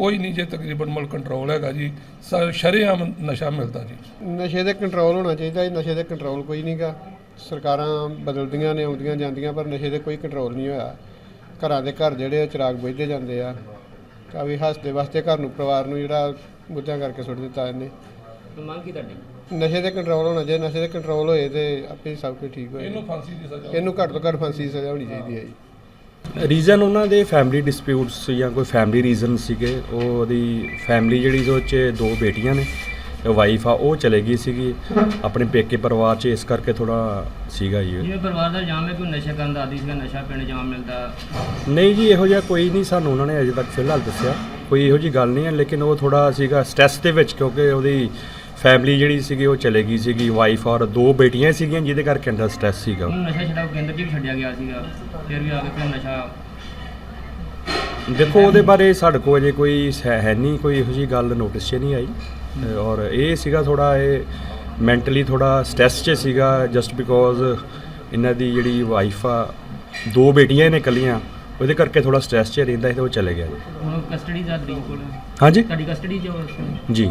ਕੋਈ ਨਹੀਂ ਜੇ ਤਕਰੀਬਨ ਮਲ ਕੰਟਰੋਲ ਹੈਗਾ ਜੀ ਸ਼ਰੇਆਮ ਨਸ਼ਾ ਮਿਲਦਾ ਜੀ। ਨਸ਼ੇ ਤੇ ਕੰਟਰੋਲ ਹੋਣਾ ਚਾਹੀਦਾ ਜੀ ਨਸ਼ੇ ਤੇ ਕੰਟਰੋਲ ਕੋਈ ਨਹੀਂਗਾ ਸਰਕਾਰਾਂ ਬਦਲਦੀਆਂ ਨੇ ਆਉਂਦੀਆਂ ਜਾਂਦੀਆਂ ਪਰ ਨਸ਼ੇ ਤੇ ਕੋਈ ਕੰਟਰੋਲ ਨਹੀਂ ਹੋਇਆ। ਘਰਾਂ ਦੇ ਘਰ ਜਿਹੜੇ ਚਿਰਾਗ ਬੁਝਦੇ ਜਾਂਦੇ ਆ। ਕਾਵੀ ਹੱਸਦੇ ਵਾਸਤੇ ਘਰ ਨੂੰ ਪਰਿਵਾਰ ਨੂੰ ਜਿਹੜਾ ਮੁੱਦਿਆਂ ਕਰਕੇ ਸੁੱਟ ਦਿੱਤਾ ਇਹਨੇ। ਮੰਗ ਕੀ ਤੁਹਾਡੀ? ਨਸ਼ੇ ਤੇ ਕੰਟਰੋਲ ਹੋਣਾ ਚਾਹੀਦਾ ਨਸ਼ੇ ਤੇ ਕੰਟਰੋਲ ਹੋਏ ਤੇ ਆਪੇ ਸਭ ਕੁਝ ਠੀਕ ਹੋਏ। ਇਹਨੂੰ ਫਾਂਸੀ ਦੀ ਸਜ਼ਾ ਇਹਨੂੰ ਘੱਟ ਤੋਂ ਘੱਟ ਫਾਂਸੀ ਦੀ ਸਜ਼ਾ ਹੋਣੀ ਚਾਹੀਦੀ ਹੈ ਜੀ। ਰੀਜ਼ਨ ਉਹਨਾਂ ਦੇ ਫੈਮਿਲੀ ਡਿਸਪਿਊਟਸ ਜਾਂ ਕੋਈ ਫੈਮਿਲੀ ਰੀਜ਼ਨ ਸੀਗੇ ਉਹ ਉਹਦੀ ਫੈਮਿਲੀ ਜਿਹੜੀ ਉਹ 'ਚ ਦੋ ਬੇਟੀਆਂ ਨੇ ਵਾਈਫ ਆ ਉਹ ਚਲੇ ਗਈ ਸੀਗੀ। ਆਪਣੇ ਪੇਕੇ ਪਰਿਵਾਰ 'ਚ ਇਸ ਕਰਕੇ ਥੋੜਾ ਸੀਗਾ ਜੀ। ਜਿਵੇਂ ਪਰਿਵਾਰ ਦਾ ਇਲਜ਼ਾਮ ਹੈ ਕਿ ਉਹ ਨਸ਼ਾ ਕਰਨ ਦਾ ਆਦੀ ਸੀਗਾ ਨਸ਼ਾ ਪੀਣ ਜਾਮ ਮਿਲਦਾ? ਨਹੀਂ ਜੀ ਇਹੋ ਜਿਹਾ ਕੋਈ ਨਹੀਂ ਸਾਨੂੰ ਉਹਨਾਂ ਨੇ ਅਜੇ ਤੱਕ ਫਿਲਹਾਲ ਦੱਸਿਆ। ਕੋਈ ਇਹੋ ਜੀ ਗੱਲ ਨਹੀਂ ਹੈ ਲੇਕਿਨ ਉਹ ਥੋੜਾ ਸੀਗਾ ਸਟ੍ਰੈਸ ਦੇ ਵਿੱਚ ਕਿਉਂਕਿ ਉਹਦੀ ਫੈਮਿਲੀ ਜਿਹੜੀ ਸੀਗੀ ਉਹ ਚਲੇ ਗਈ ਸੀਗੀ ਵਾਈਫ ਔਰ ਦੋ ਬੇਟੀਆਂ ਸੀਗੀਆਂ ਜਿਹਦੇ ਕਰਕੇ ਅੰਦਰ ਸਟ੍ਰੈਸ ਸੀਗਾ। ਉਹਨੂੰ ਨਸ਼ਾ ਛਡਾਓ ਕੇਂਦਰ 'ਚ ਵੀ ਛੱਡਿਆ ਗਿਆ ਸੀਗਾ ਫਿਰ ਵੀ ਆ ਕੇ ਫਿਰ ਨਸ਼ਾ ਦੇਖੋ ਉਹਦੇ ਬਾਰੇ ਸਾਡੇ ਕੋਲ ਅਜੇ ਕੋਈ ਹੈ ਹੈ ਨਹੀਂ ਕੋਈ ਇਹੋ ਜੀ ਗੱਲ ਨੋਟਿਸ 'ਚ ਨਹੀਂ ਆਈ। ਅ, ਔਰ ਇਹ ਸੀਗਾ ਥੋੜਾ ਇਹ ਮੈਂਟਲੀ ਥੋੜਾ ਸਟ੍ਰੈਸ 'ਚ ਸੀਗਾ ਜਸਟ ਬਿਕੋਜ਼ ਇਹਨਾਂ ਦੀ ਜਿਹੜੀ ਵਾਈਫ ਆ ਦੋ ਬੇਟੀਆਂ ਨੇ ਇਕੱਲੀਆਂ ਉਹਦੇ ਕਰਕੇ ਥੋੜਾ ਸਟ੍ਰੈਸ 'ਚ ਰਹਿੰਦਾ ਸੀ ਤੇ ਉਹ ਚਲੇ ਗਿਆ ਜੀ। ਹੁਣ ਕਸਟਡੀ ਦਾ ਦਰੀਕ ਕੋਲ। ਹਾਂਜੀ? ਤੁਹਾਡੀ ਕਸਟਡੀ 'ਚ ਉਹ ਇਸ ਵੇਲੇ? ਜੀ।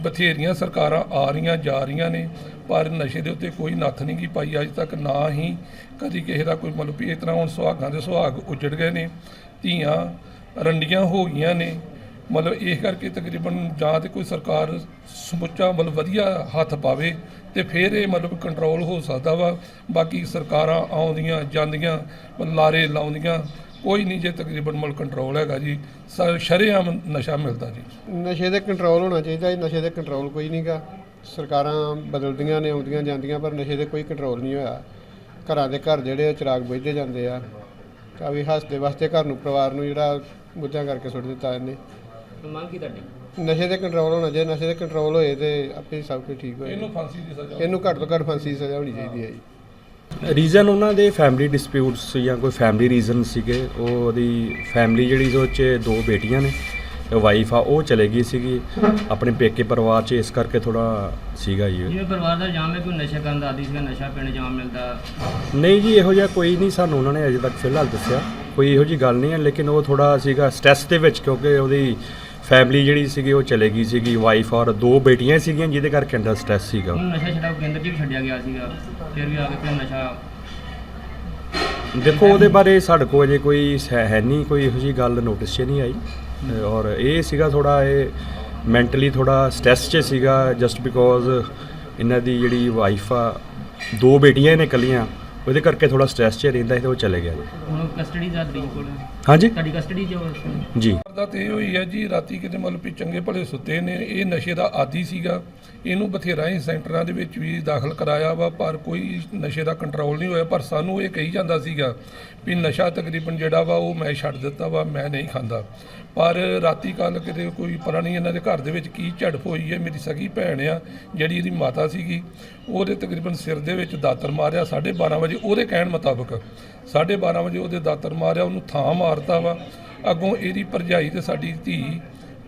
ਬਥੇਰੀਆਂ ਸਰਕਾਰਾਂ ਆ ਰਹੀਆਂ, ਜਾ ਰਹੀਆਂ ਨੇ, ਪਰ ਨਸ਼ੇ ਦੇ ਉੱਤੇ ਕੋਈ ਨੱਥ ਨਹੀਂ ਗੀ ਪਾਈ। ਅੱਜ ਤੱਕ ਨਾ ਹੀ ਕਦੀ ਕਿਸੇ ਦਾ ਕੋਈ ਮਤਲਬ ਵੀ ਇਸ ਤਰ੍ਹਾਂ ਹੁਣ ਸੁਹਾਗਾਂ ਦੇ ਸੁਹਾਗ ਉਜੜ ਗਏ ਨੇ, ਧੀਆਂ ਰੰਡੀਆਂ ਹੋ ਗਈਆਂ ਨੇ। ਮਤਲਬ ਇਸ ਕਰਕੇ ਤਕਰੀਬਨ ਜਾਂ ਤੇ ਕੋਈ ਸਰਕਾਰ ਸਮੁੱਚਾ ਮਤਲਬ ਵਧੀਆ ਹੱਥ ਪਾਵੇ ਤੇ ਫਿਰ ਇਹ ਮਤਲਬ ਕੰਟਰੋਲ ਹੋ ਸਕਦਾ ਵਾ। ਬਾਕੀ ਸਰਕਾਰਾਂ ਆਉਂਦੀਆਂ, ਜਾਂਦੀਆਂ ਲਾਰੇ ਲਾਉਂਦੀਆਂ ਕੋਈ ਨਹੀਂ ਜੇ ਤਕਰੀਬਨ ਮਤਲਬ ਕੰਟਰੋਲ ਹੈਗਾ ਜੀ ਸ਼ਰੇਆਮ ਨਸ਼ਾ ਮਿਲਦਾ ਜੀ। ਨਸ਼ੇ ਤੇ ਕੰਟਰੋਲ ਹੋਣਾ ਚਾਹੀਦਾ ਜੀ ਨਸ਼ੇ ਤੇ ਕੰਟਰੋਲ ਕੋਈ ਨਹੀਂਗਾ ਸਰਕਾਰਾਂ ਬਦਲਦੀਆਂ ਨੇ ਆਉਂਦੀਆਂ ਜਾਂਦੀਆਂ ਪਰ ਨਸ਼ੇ ਤੇ ਕੋਈ ਕੰਟਰੋਲ ਨਹੀਂ ਹੋਇਆ। ਘਰਾਂ ਦੇ ਘਰ ਜਿਹੜੇ ਚਿਰਾਗ ਬੁਝਦੇ ਜਾਂਦੇ ਆ। ਕਾਵੀ ਹੱਸਦੇ ਵਾਸਤੇ ਘਰ ਨੂੰ ਪਰਿਵਾਰ ਨੂੰ ਜਿਹੜਾ ਮੁੱਦਿਆਂ ਕਰਕੇ ਸੁੱਟ ਦਿੱਤਾ ਇਹਨੇ। ਮੰਗ ਕੀ ਤੁਹਾਡੀ? ਨਸ਼ੇ ਤੇ ਕੰਟਰੋਲ ਹੋਣਾ ਚਾਹੀਦਾ ਨਸ਼ੇ ਤੇ ਕੰਟਰੋਲ ਹੋਏ ਤੇ ਆਪੇ ਸਭ ਕੁਝ ਠੀਕ ਹੋਏ। ਇਹਨੂੰ ਫਾਂਸੀ ਦੀ ਸਜ਼ਾ। ਇਹਨੂੰ ਘੱਟ ਤੋਂ ਘੱਟ ਫਾਂਸੀ ਦੀ ਸਜ਼ਾ ਹੋਣੀ ਚਾਹੀਦੀ ਹੈ ਜੀ। ਰੀਜ਼ਨ ਉਹਨਾਂ ਦੇ ਫੈਮਿਲੀ ਡਿਸਪਿਊਟਸ ਜਾਂ ਕੋਈ ਫੈਮਿਲੀ ਰੀਜ਼ਨ ਸੀਗੇ ਉਹ ਉਹਦੀ ਫੈਮਿਲੀ ਜਿਹੜੀ ਉਹ 'ਚ ਦੋ ਬੇਟੀਆਂ ਨੇ ਵਾਈਫ ਆ ਉਹ ਚਲੇ ਗਈ ਸੀਗੀ। ਆਪਣੇ ਪੇਕੇ ਪਰਿਵਾਰ 'ਚ ਇਸ ਕਰਕੇ ਥੋੜਾ ਸੀਗਾ ਜੀ। ਜਿਵੇਂ ਪਰਿਵਾਰ ਦਾ ਇਲਜ਼ਾਮ ਹੈ ਕਿ ਉਹ ਨਸ਼ਾ ਕਰਨ ਦਾ ਆਦੀ ਸੀਗਾ ਨਸ਼ਾ ਪੀਣ ਜਾਮ ਮਿਲਦਾ? ਨਹੀਂ ਜੀ ਇਹੋ ਜਿਹਾ ਕੋਈ ਨਹੀਂ ਸਾਨੂੰ ਉਹਨਾਂ ਨੇ ਅਜੇ ਤੱਕ ਫਿਲਹਾਲ ਦੱਸਿਆ। ਕੋਈ ਇਹੋ ਜੀ ਗੱਲ ਨਹੀਂ ਹੈ ਲੇਕਿਨ ਉਹ ਥੋੜਾ ਸੀਗਾ ਸਟ੍ਰੈਸ ਦੇ ਵਿੱਚ ਕਿਉਂਕਿ ਉਹਦੀ ਫੈਮਿਲੀ ਜਿਹੜੀ ਸੀਗੀ ਉਹ ਚਲੇ ਗਈ ਸੀਗੀ ਵਾਈਫ ਔਰ ਦੋ ਬੇਟੀਆਂ ਸੀਗੀਆਂ ਜਿਹਦੇ ਕਰਕੇ ਅੰਦਰ ਸਟ੍ਰੈਸ ਸੀਗਾ। ਉਹਨੂੰ ਨਸ਼ਾ ਛਡਾਓ ਕੇਂਦਰ 'ਚ ਵੀ ਛੱਡਿਆ ਗਿਆ ਸੀਗਾ। ਫਿਰ ਵੀ ਆ ਕੇ ਫਿਰ ਨਸ਼ਾ ਦੇਖੋ ਉਹਦੇ ਬਾਰੇ ਸਾਡੇ ਕੋਲ ਅਜੇ ਕੋਈ ਹੈ ਹੈ ਨਹੀਂ ਕੋਈ ਇਹੋ ਜੀ ਗੱਲ ਨੋਟਿਸ 'ਚ ਨਹੀਂ ਆਈ। ਔਰ ਇਹ ਸੀਗਾ ਥੋੜਾ ਇਹ ਮੈਂਟਲੀ ਥੋੜਾ ਸਟ੍ਰੈਸ 'ਚ ਸੀਗਾ ਜਸਟ ਬਿਕੋਜ਼ ਇਹਨਾਂ ਦੀ ਜਿਹੜੀ ਵਾਈਫ ਆ ਦੋ ਬੇਟੀਆਂ ਨੇ ਇਕੱਲੀਆਂ। ਉਹਦੇ ਕਰਕੇ ਥੋੜਾ ਸਟ੍ਰੈਸ 'ਚ ਰਹਿੰਦਾ ਸੀ ਤੇ ਉਹ ਚਲੇ ਗਿਆ ਜੀ। ਹੁਣ ਕਸਟਡੀ ਦਾ ਦਰੀਕ ਕੋਲ। ਹਾਂਜੀ? ਤੁਹਾਡੀ ਕਸਟਡੀ ਵੇਲੇ? ਜੀ। ਦਾ ਤੇ ਇਹ ਹੋਈ ਹੈ ਜੀ ਰਾਤੀ ਕਿਤੇ ਮਤਲਬ ਵੀ ਚੰਗੇ ਭਲੇ ਸੁੱਤੇ ਨੇ ਇਹ ਨਸ਼ੇ ਦਾ ਆਦੀ ਸੀਗਾ। ਇਹਨੂੰ ਬਥੇਰਾ ਹੀ ਸੈਂਟਰਾਂ ਦੇ ਵਿੱਚ ਵੀ ਦਾਖਲ ਕਰਾਇਆ ਵਾ ਪਰ ਕੋਈ ਨਸ਼ੇ ਦਾ ਕੰਟਰੋਲ ਨਹੀਂ ਹੋਇਆ। ਪਰ ਸਾਨੂੰ ਇਹ ਕਹੀ ਜਾਂਦਾ ਸੀਗਾ ਵੀ ਨਸ਼ਾ ਤਕਰੀਬਨ ਜਿਹੜਾ ਵਾ ਉਹ ਮੈਂ ਛੱਡ ਦਿੱਤਾ ਵਾ ਮੈਂ ਨਹੀਂ ਖਾਂਦਾ। ਪਰ ਰਾਤੀ ਕੱਲ ਕਿਤੇ ਕੋਈ ਪਤਾ ਨਹੀਂ ਇਹਨਾਂ ਦੇ ਘਰ ਦੇ ਵਿੱਚ ਕੀ ਝੜਪ ਹੋਈ ਹੈ ਮੇਰੀ ਸਗੀ ਭੈਣ ਆ ਜਿਹੜੀ ਇਹਦੀ ਮਾਤਾ ਸੀਗੀ। ਉਹਦੇ ਤਕਰੀਬਨ ਸਿਰ ਦੇ ਵਿੱਚ ਦਾਤਰ ਮਾਰਿਆ 12:30 ਵਜੇ ਉਹਦੇ ਕਹਿਣ ਮੁਤਾਬਕ। 12:30 ਵਜੇ ਉਹਦੇ ਦਾਤਰ ਮਾਰਿਆ, ਉਹਨੂੰ ਥਾਂ ਮਾਰਤਾ ਵਾ। ਅੱਗੋਂ ਇਹਦੀ ਭਰਜਾਈ ਤੇ ਸਾਡੀ ਧੀ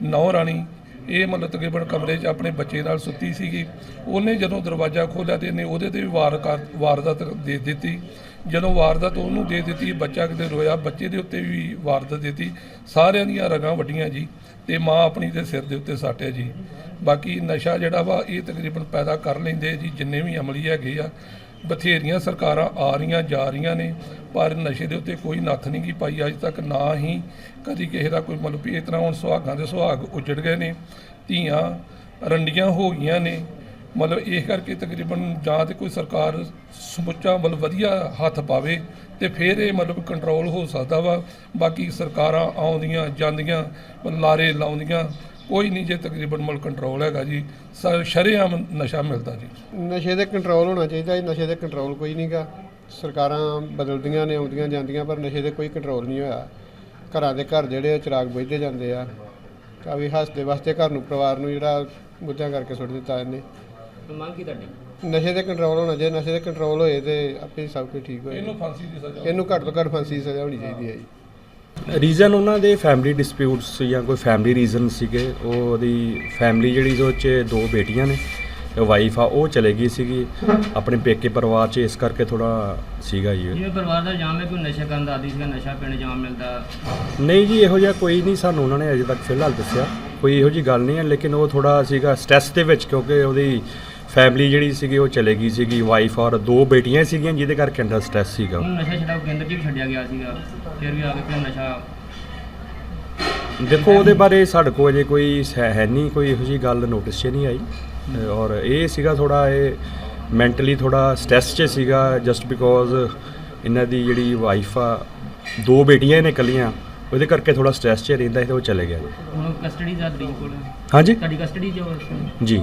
ਨੌ ਰਾਣੀ ਇਹ ਮਤਲਬ ਤਕਰੀਬਨ ਕਮਰੇ 'ਚ ਆਪਣੇ ਬੱਚੇ ਨਾਲ ਸੁੱਤੀ ਸੀਗੀ। ਉਹਨੇ ਜਦੋਂ ਦਰਵਾਜ਼ਾ ਖੋਲ੍ਹਿਆ ਤੇ ਇਹਨੇ ਉਹਦੇ ਤੇ ਵੀ ਵਾਰ ਕਰ- ਵਾਰਦਾਤ ਦੇ ਦਿੱਤੀ। ਜਦੋਂ ਵਾਰਦਾਤ ਉਹਨੂੰ ਦੇ ਦਿੱਤੀ, ਬੱਚਾ ਕਿਤੇ ਰੋਇਆ, ਬੱਚੇ ਦੇ ਉੱਤੇ ਵੀ ਵਾਰਦਾਤ ਦਿੱਤੀ। ਸਾਰਿਆਂ ਦੀਆਂ ਰਗਾਂ ਵੱਡੀਆਂ ਜੀ ਤੇ ਮਾਂ ਆਪਣੀ ਦੇ ਸਿਰ ਦੇ ਉੱਤੇ ਸਾਟਿਆ ਜੀ। ਬਾਕੀ ਨਸ਼ਾ ਜਿਹੜਾ ਵਾ, ਇਹ ਤਕਰੀਬਨ ਪੈਦਾ ਕਰ ਲੈਂਦੇ ਜੀ, ਜਿੰਨੇ ਵੀ ਅਮਲੀ ਹੈਗੇ ਆ। ਬਥੇਰੀਆਂ ਸਰਕਾਰਾਂ ਆ ਰਹੀਆਂ, ਜਾ ਰਹੀਆਂ ਨੇ, ਪਰ ਨਸ਼ੇ ਦੇ ਉੱਤੇ ਕੋਈ ਨੱਥ ਨਹੀਂ ਗੀ ਪਾਈ। ਅੱਜ ਤੱਕ ਨਾ ਹੀ ਕਦੀ ਕਿਸੇ ਦਾ ਕੋਈ ਮਤਲਬ ਵੀ ਇਸ ਤਰ੍ਹਾਂ ਹੁਣ ਸੁਹਾਗਾਂ ਦੇ ਸੁਹਾਗ ਉਜੜ ਗਏ ਨੇ, ਧੀਆਂ ਰੰਡੀਆਂ ਹੋ ਗਈਆਂ ਨੇ। ਮਤਲਬ ਇਹ ਕਰਕੇ ਤਕਰੀਬਨ ਜਾਂ ਤੇ ਕੋਈ ਸਰਕਾਰ ਸਮੁੱਚਾ ਮਤਲਬ ਵਧੀਆ ਹੱਥ ਪਾਵੇ ਤੇ ਫਿਰ ਇਹ ਮਤਲਬ ਕੰਟਰੋਲ ਹੋ ਸਕਦਾ ਵਾ। ਬਾਕੀ ਸਰਕਾਰਾਂ ਆਉਂਦੀਆਂ, ਜਾਂਦੀਆਂ ਲਾਰੇ ਲਾਉਂਦੀਆਂ ਕੋਈ ਨਹੀਂ ਜੇ ਤਕਰੀਬਨ ਮਤਲਬ ਕੰਟਰੋਲ ਹੈਗਾ ਜੀ। ਸ਼ਰੇਆਮ ਨਸ਼ਾ ਮਿਲਦਾ ਜੀ। ਨਸ਼ੇ ਤੇ ਕੰਟਰੋਲ ਹੋਣਾ ਚਾਹੀਦਾ ਇਹ ਨਸ਼ੇ ਤੇ ਕੰਟਰੋਲ ਕੋਈ ਨਹੀਂਗਾ ਸਰਕਾਰਾਂ ਬਦਲਦੀਆਂ ਨੇ ਆਉਂਦੀਆਂ ਜਾਂਦੀਆਂ ਪਰ ਨਸ਼ੇ ਤੇ ਕੋਈ ਕੰਟਰੋਲ ਨਹੀਂ ਹੋਇਆ। ਘਰਾਂ ਦੇ ਘਰ ਜਿਹੜੇ ਚਿਰਾਗ ਬੁਝਦੇ ਜਾਂਦੇ ਆ। ਤਾਂ ਵੀ ਹੱਸਦੇ ਵਾਸਤੇ ਘਰ ਨੂੰ ਪਰਿਵਾਰ ਨੂੰ ਜਿਹੜਾ ਮੁੱਦਿਆਂ ਕਰਕੇ ਸੁੱਟ ਦਿੱਤਾ ਇਹਨੇ। ਮੰਗ ਕੀ ਤੁਹਾਡੀ? ਨਸ਼ੇ ਤੇ ਕੰਟਰੋਲ ਹੋਣਾ ਜੇ ਨਸ਼ੇ ਤੇ ਕੰਟਰੋਲ ਹੋਏ ਤੇ ਆਪੇ ਸਭ ਕੁਝ ਠੀਕ ਹੋਏ। ਇਹਨੂੰ ਫਾਂਸੀ ਦੀ ਸਜ਼ਾ ਇਹਨੂੰ ਘੱਟ ਤੋਂ ਘੱਟ ਫਾਂਸੀ ਦੀ ਸਜ਼ਾ ਹੋਣੀ ਚਾਹੀਦੀ ਹੈ ਜੀ। ਰੀਜ਼ਨ ਉਹਨਾਂ ਦੇ ਫੈਮਿਲੀ ਡਿਸਪਿਊਟਸ ਜਾਂ ਕੋਈ ਫੈਮਿਲੀ ਰੀਜ਼ਨ ਸੀਗੇ ਉਹ ਉਹਦੀ ਫੈਮਿਲੀ ਜਿਹੜੀ ਉਹ 'ਚ ਦੋ ਬੇਟੀਆਂ ਨੇ ਵਾਈਫ ਆ ਉਹ ਚਲੇ ਗਈ ਸੀਗੀ। ਆਪਣੇ ਪੇਕੇ ਪਰਿਵਾਰ 'ਚ ਇਸ ਕਰਕੇ ਥੋੜਾ ਸੀਗਾ ਜੀ। ਜਿਵੇਂ ਪਰਿਵਾਰ ਦਾ ਇਲਜ਼ਾਮ ਹੈ ਨਸ਼ਾ ਕਰਨ ਦਾ ਆਦੀ ਸੀਗਾ ਨਸ਼ਾ ਪੀਣ ਜਾਮ ਮਿਲਦਾ? ਨਹੀਂ ਜੀ ਇਹੋ ਜਿਹਾ ਕੋਈ ਨਹੀਂ ਸਾਨੂੰ ਉਹਨਾਂ ਨੇ ਅਜੇ ਤੱਕ ਫਿਲਹਾਲ ਦੱਸਿਆ। ਕੋਈ ਇਹੋ ਜੀ ਗੱਲ ਨਹੀਂ ਹੈ ਲੇਕਿਨ ਉਹ ਥੋੜਾ ਸੀਗਾ ਸਟ੍ਰੈਸ ਦੇ ਵਿੱਚ ਕਿਉਂਕਿ ਉਹਦੀ ਫੈਮਿਲੀ ਜਿਹੜੀ ਸੀਗੀ ਉਹ ਚਲੇ ਗਈ ਸੀਗੀ ਵਾਈਫ ਔਰ ਦੋ ਬੇਟੀਆਂ ਸੀਗੀਆਂ ਜਿਹਦੇ ਕਰਕੇ ਅੰਦਰ ਸਟ੍ਰੈਸ ਸੀਗਾ। ਉਹਨੂੰ ਨਸ਼ਾ ਛਡਾਓ ਕੇਂਦਰ 'ਚ ਵੀ ਛੱਡਿਆ ਗਿਆ ਸੀਗਾ। ਫਿਰ ਵੀ ਆ ਕੇ ਫਿਰ ਨਸ਼ਾ। ਦੇਖੋ ਉਹਦੇ ਬਾਰੇ ਸਾਡੇ ਕੋਲ ਅਜੇ ਕੋਈ ਹੈ ਹੈ ਨਹੀਂ ਕੋਈ ਇਹੋ ਜੀ ਗੱਲ ਨੋਟਿਸ 'ਚ ਨਹੀਂ ਆਈ। ਅ, ਔਰ ਇਹ ਸੀਗਾ ਥੋੜਾ ਇਹ ਮੈਂਟਲੀ ਥੋੜਾ ਸਟ੍ਰੈਸ 'ਚ ਸੀਗਾ ਜਸਟ ਬਿਕੋਜ਼ ਇਹਨਾਂ ਦੀ ਜਿਹੜੀ ਵਾਈਫ ਆ ਦੋ ਬੇਟੀਆਂ ਨੇ ਇਕੱਲੀਆਂ ਉਹਦੇ ਕਰਕੇ ਥੋੜਾ ਸਟ੍ਰੈਸ 'ਚ ਰਹਿੰਦਾ ਸੀ ਤੇ ਉਹ ਚਲੇ ਗਿਆ। ਜੀ ਹੁਣ ਕਸਟਡੀ ਦਾ ਤਰੀਕ ਕੋਲ। ਹਾਂਜੀ? ਤੁਹਾਡੀ ਕਸਟਡੀ 'ਚ ਉਹ ਇਸ ਵੇਲੇ? ਜੀ।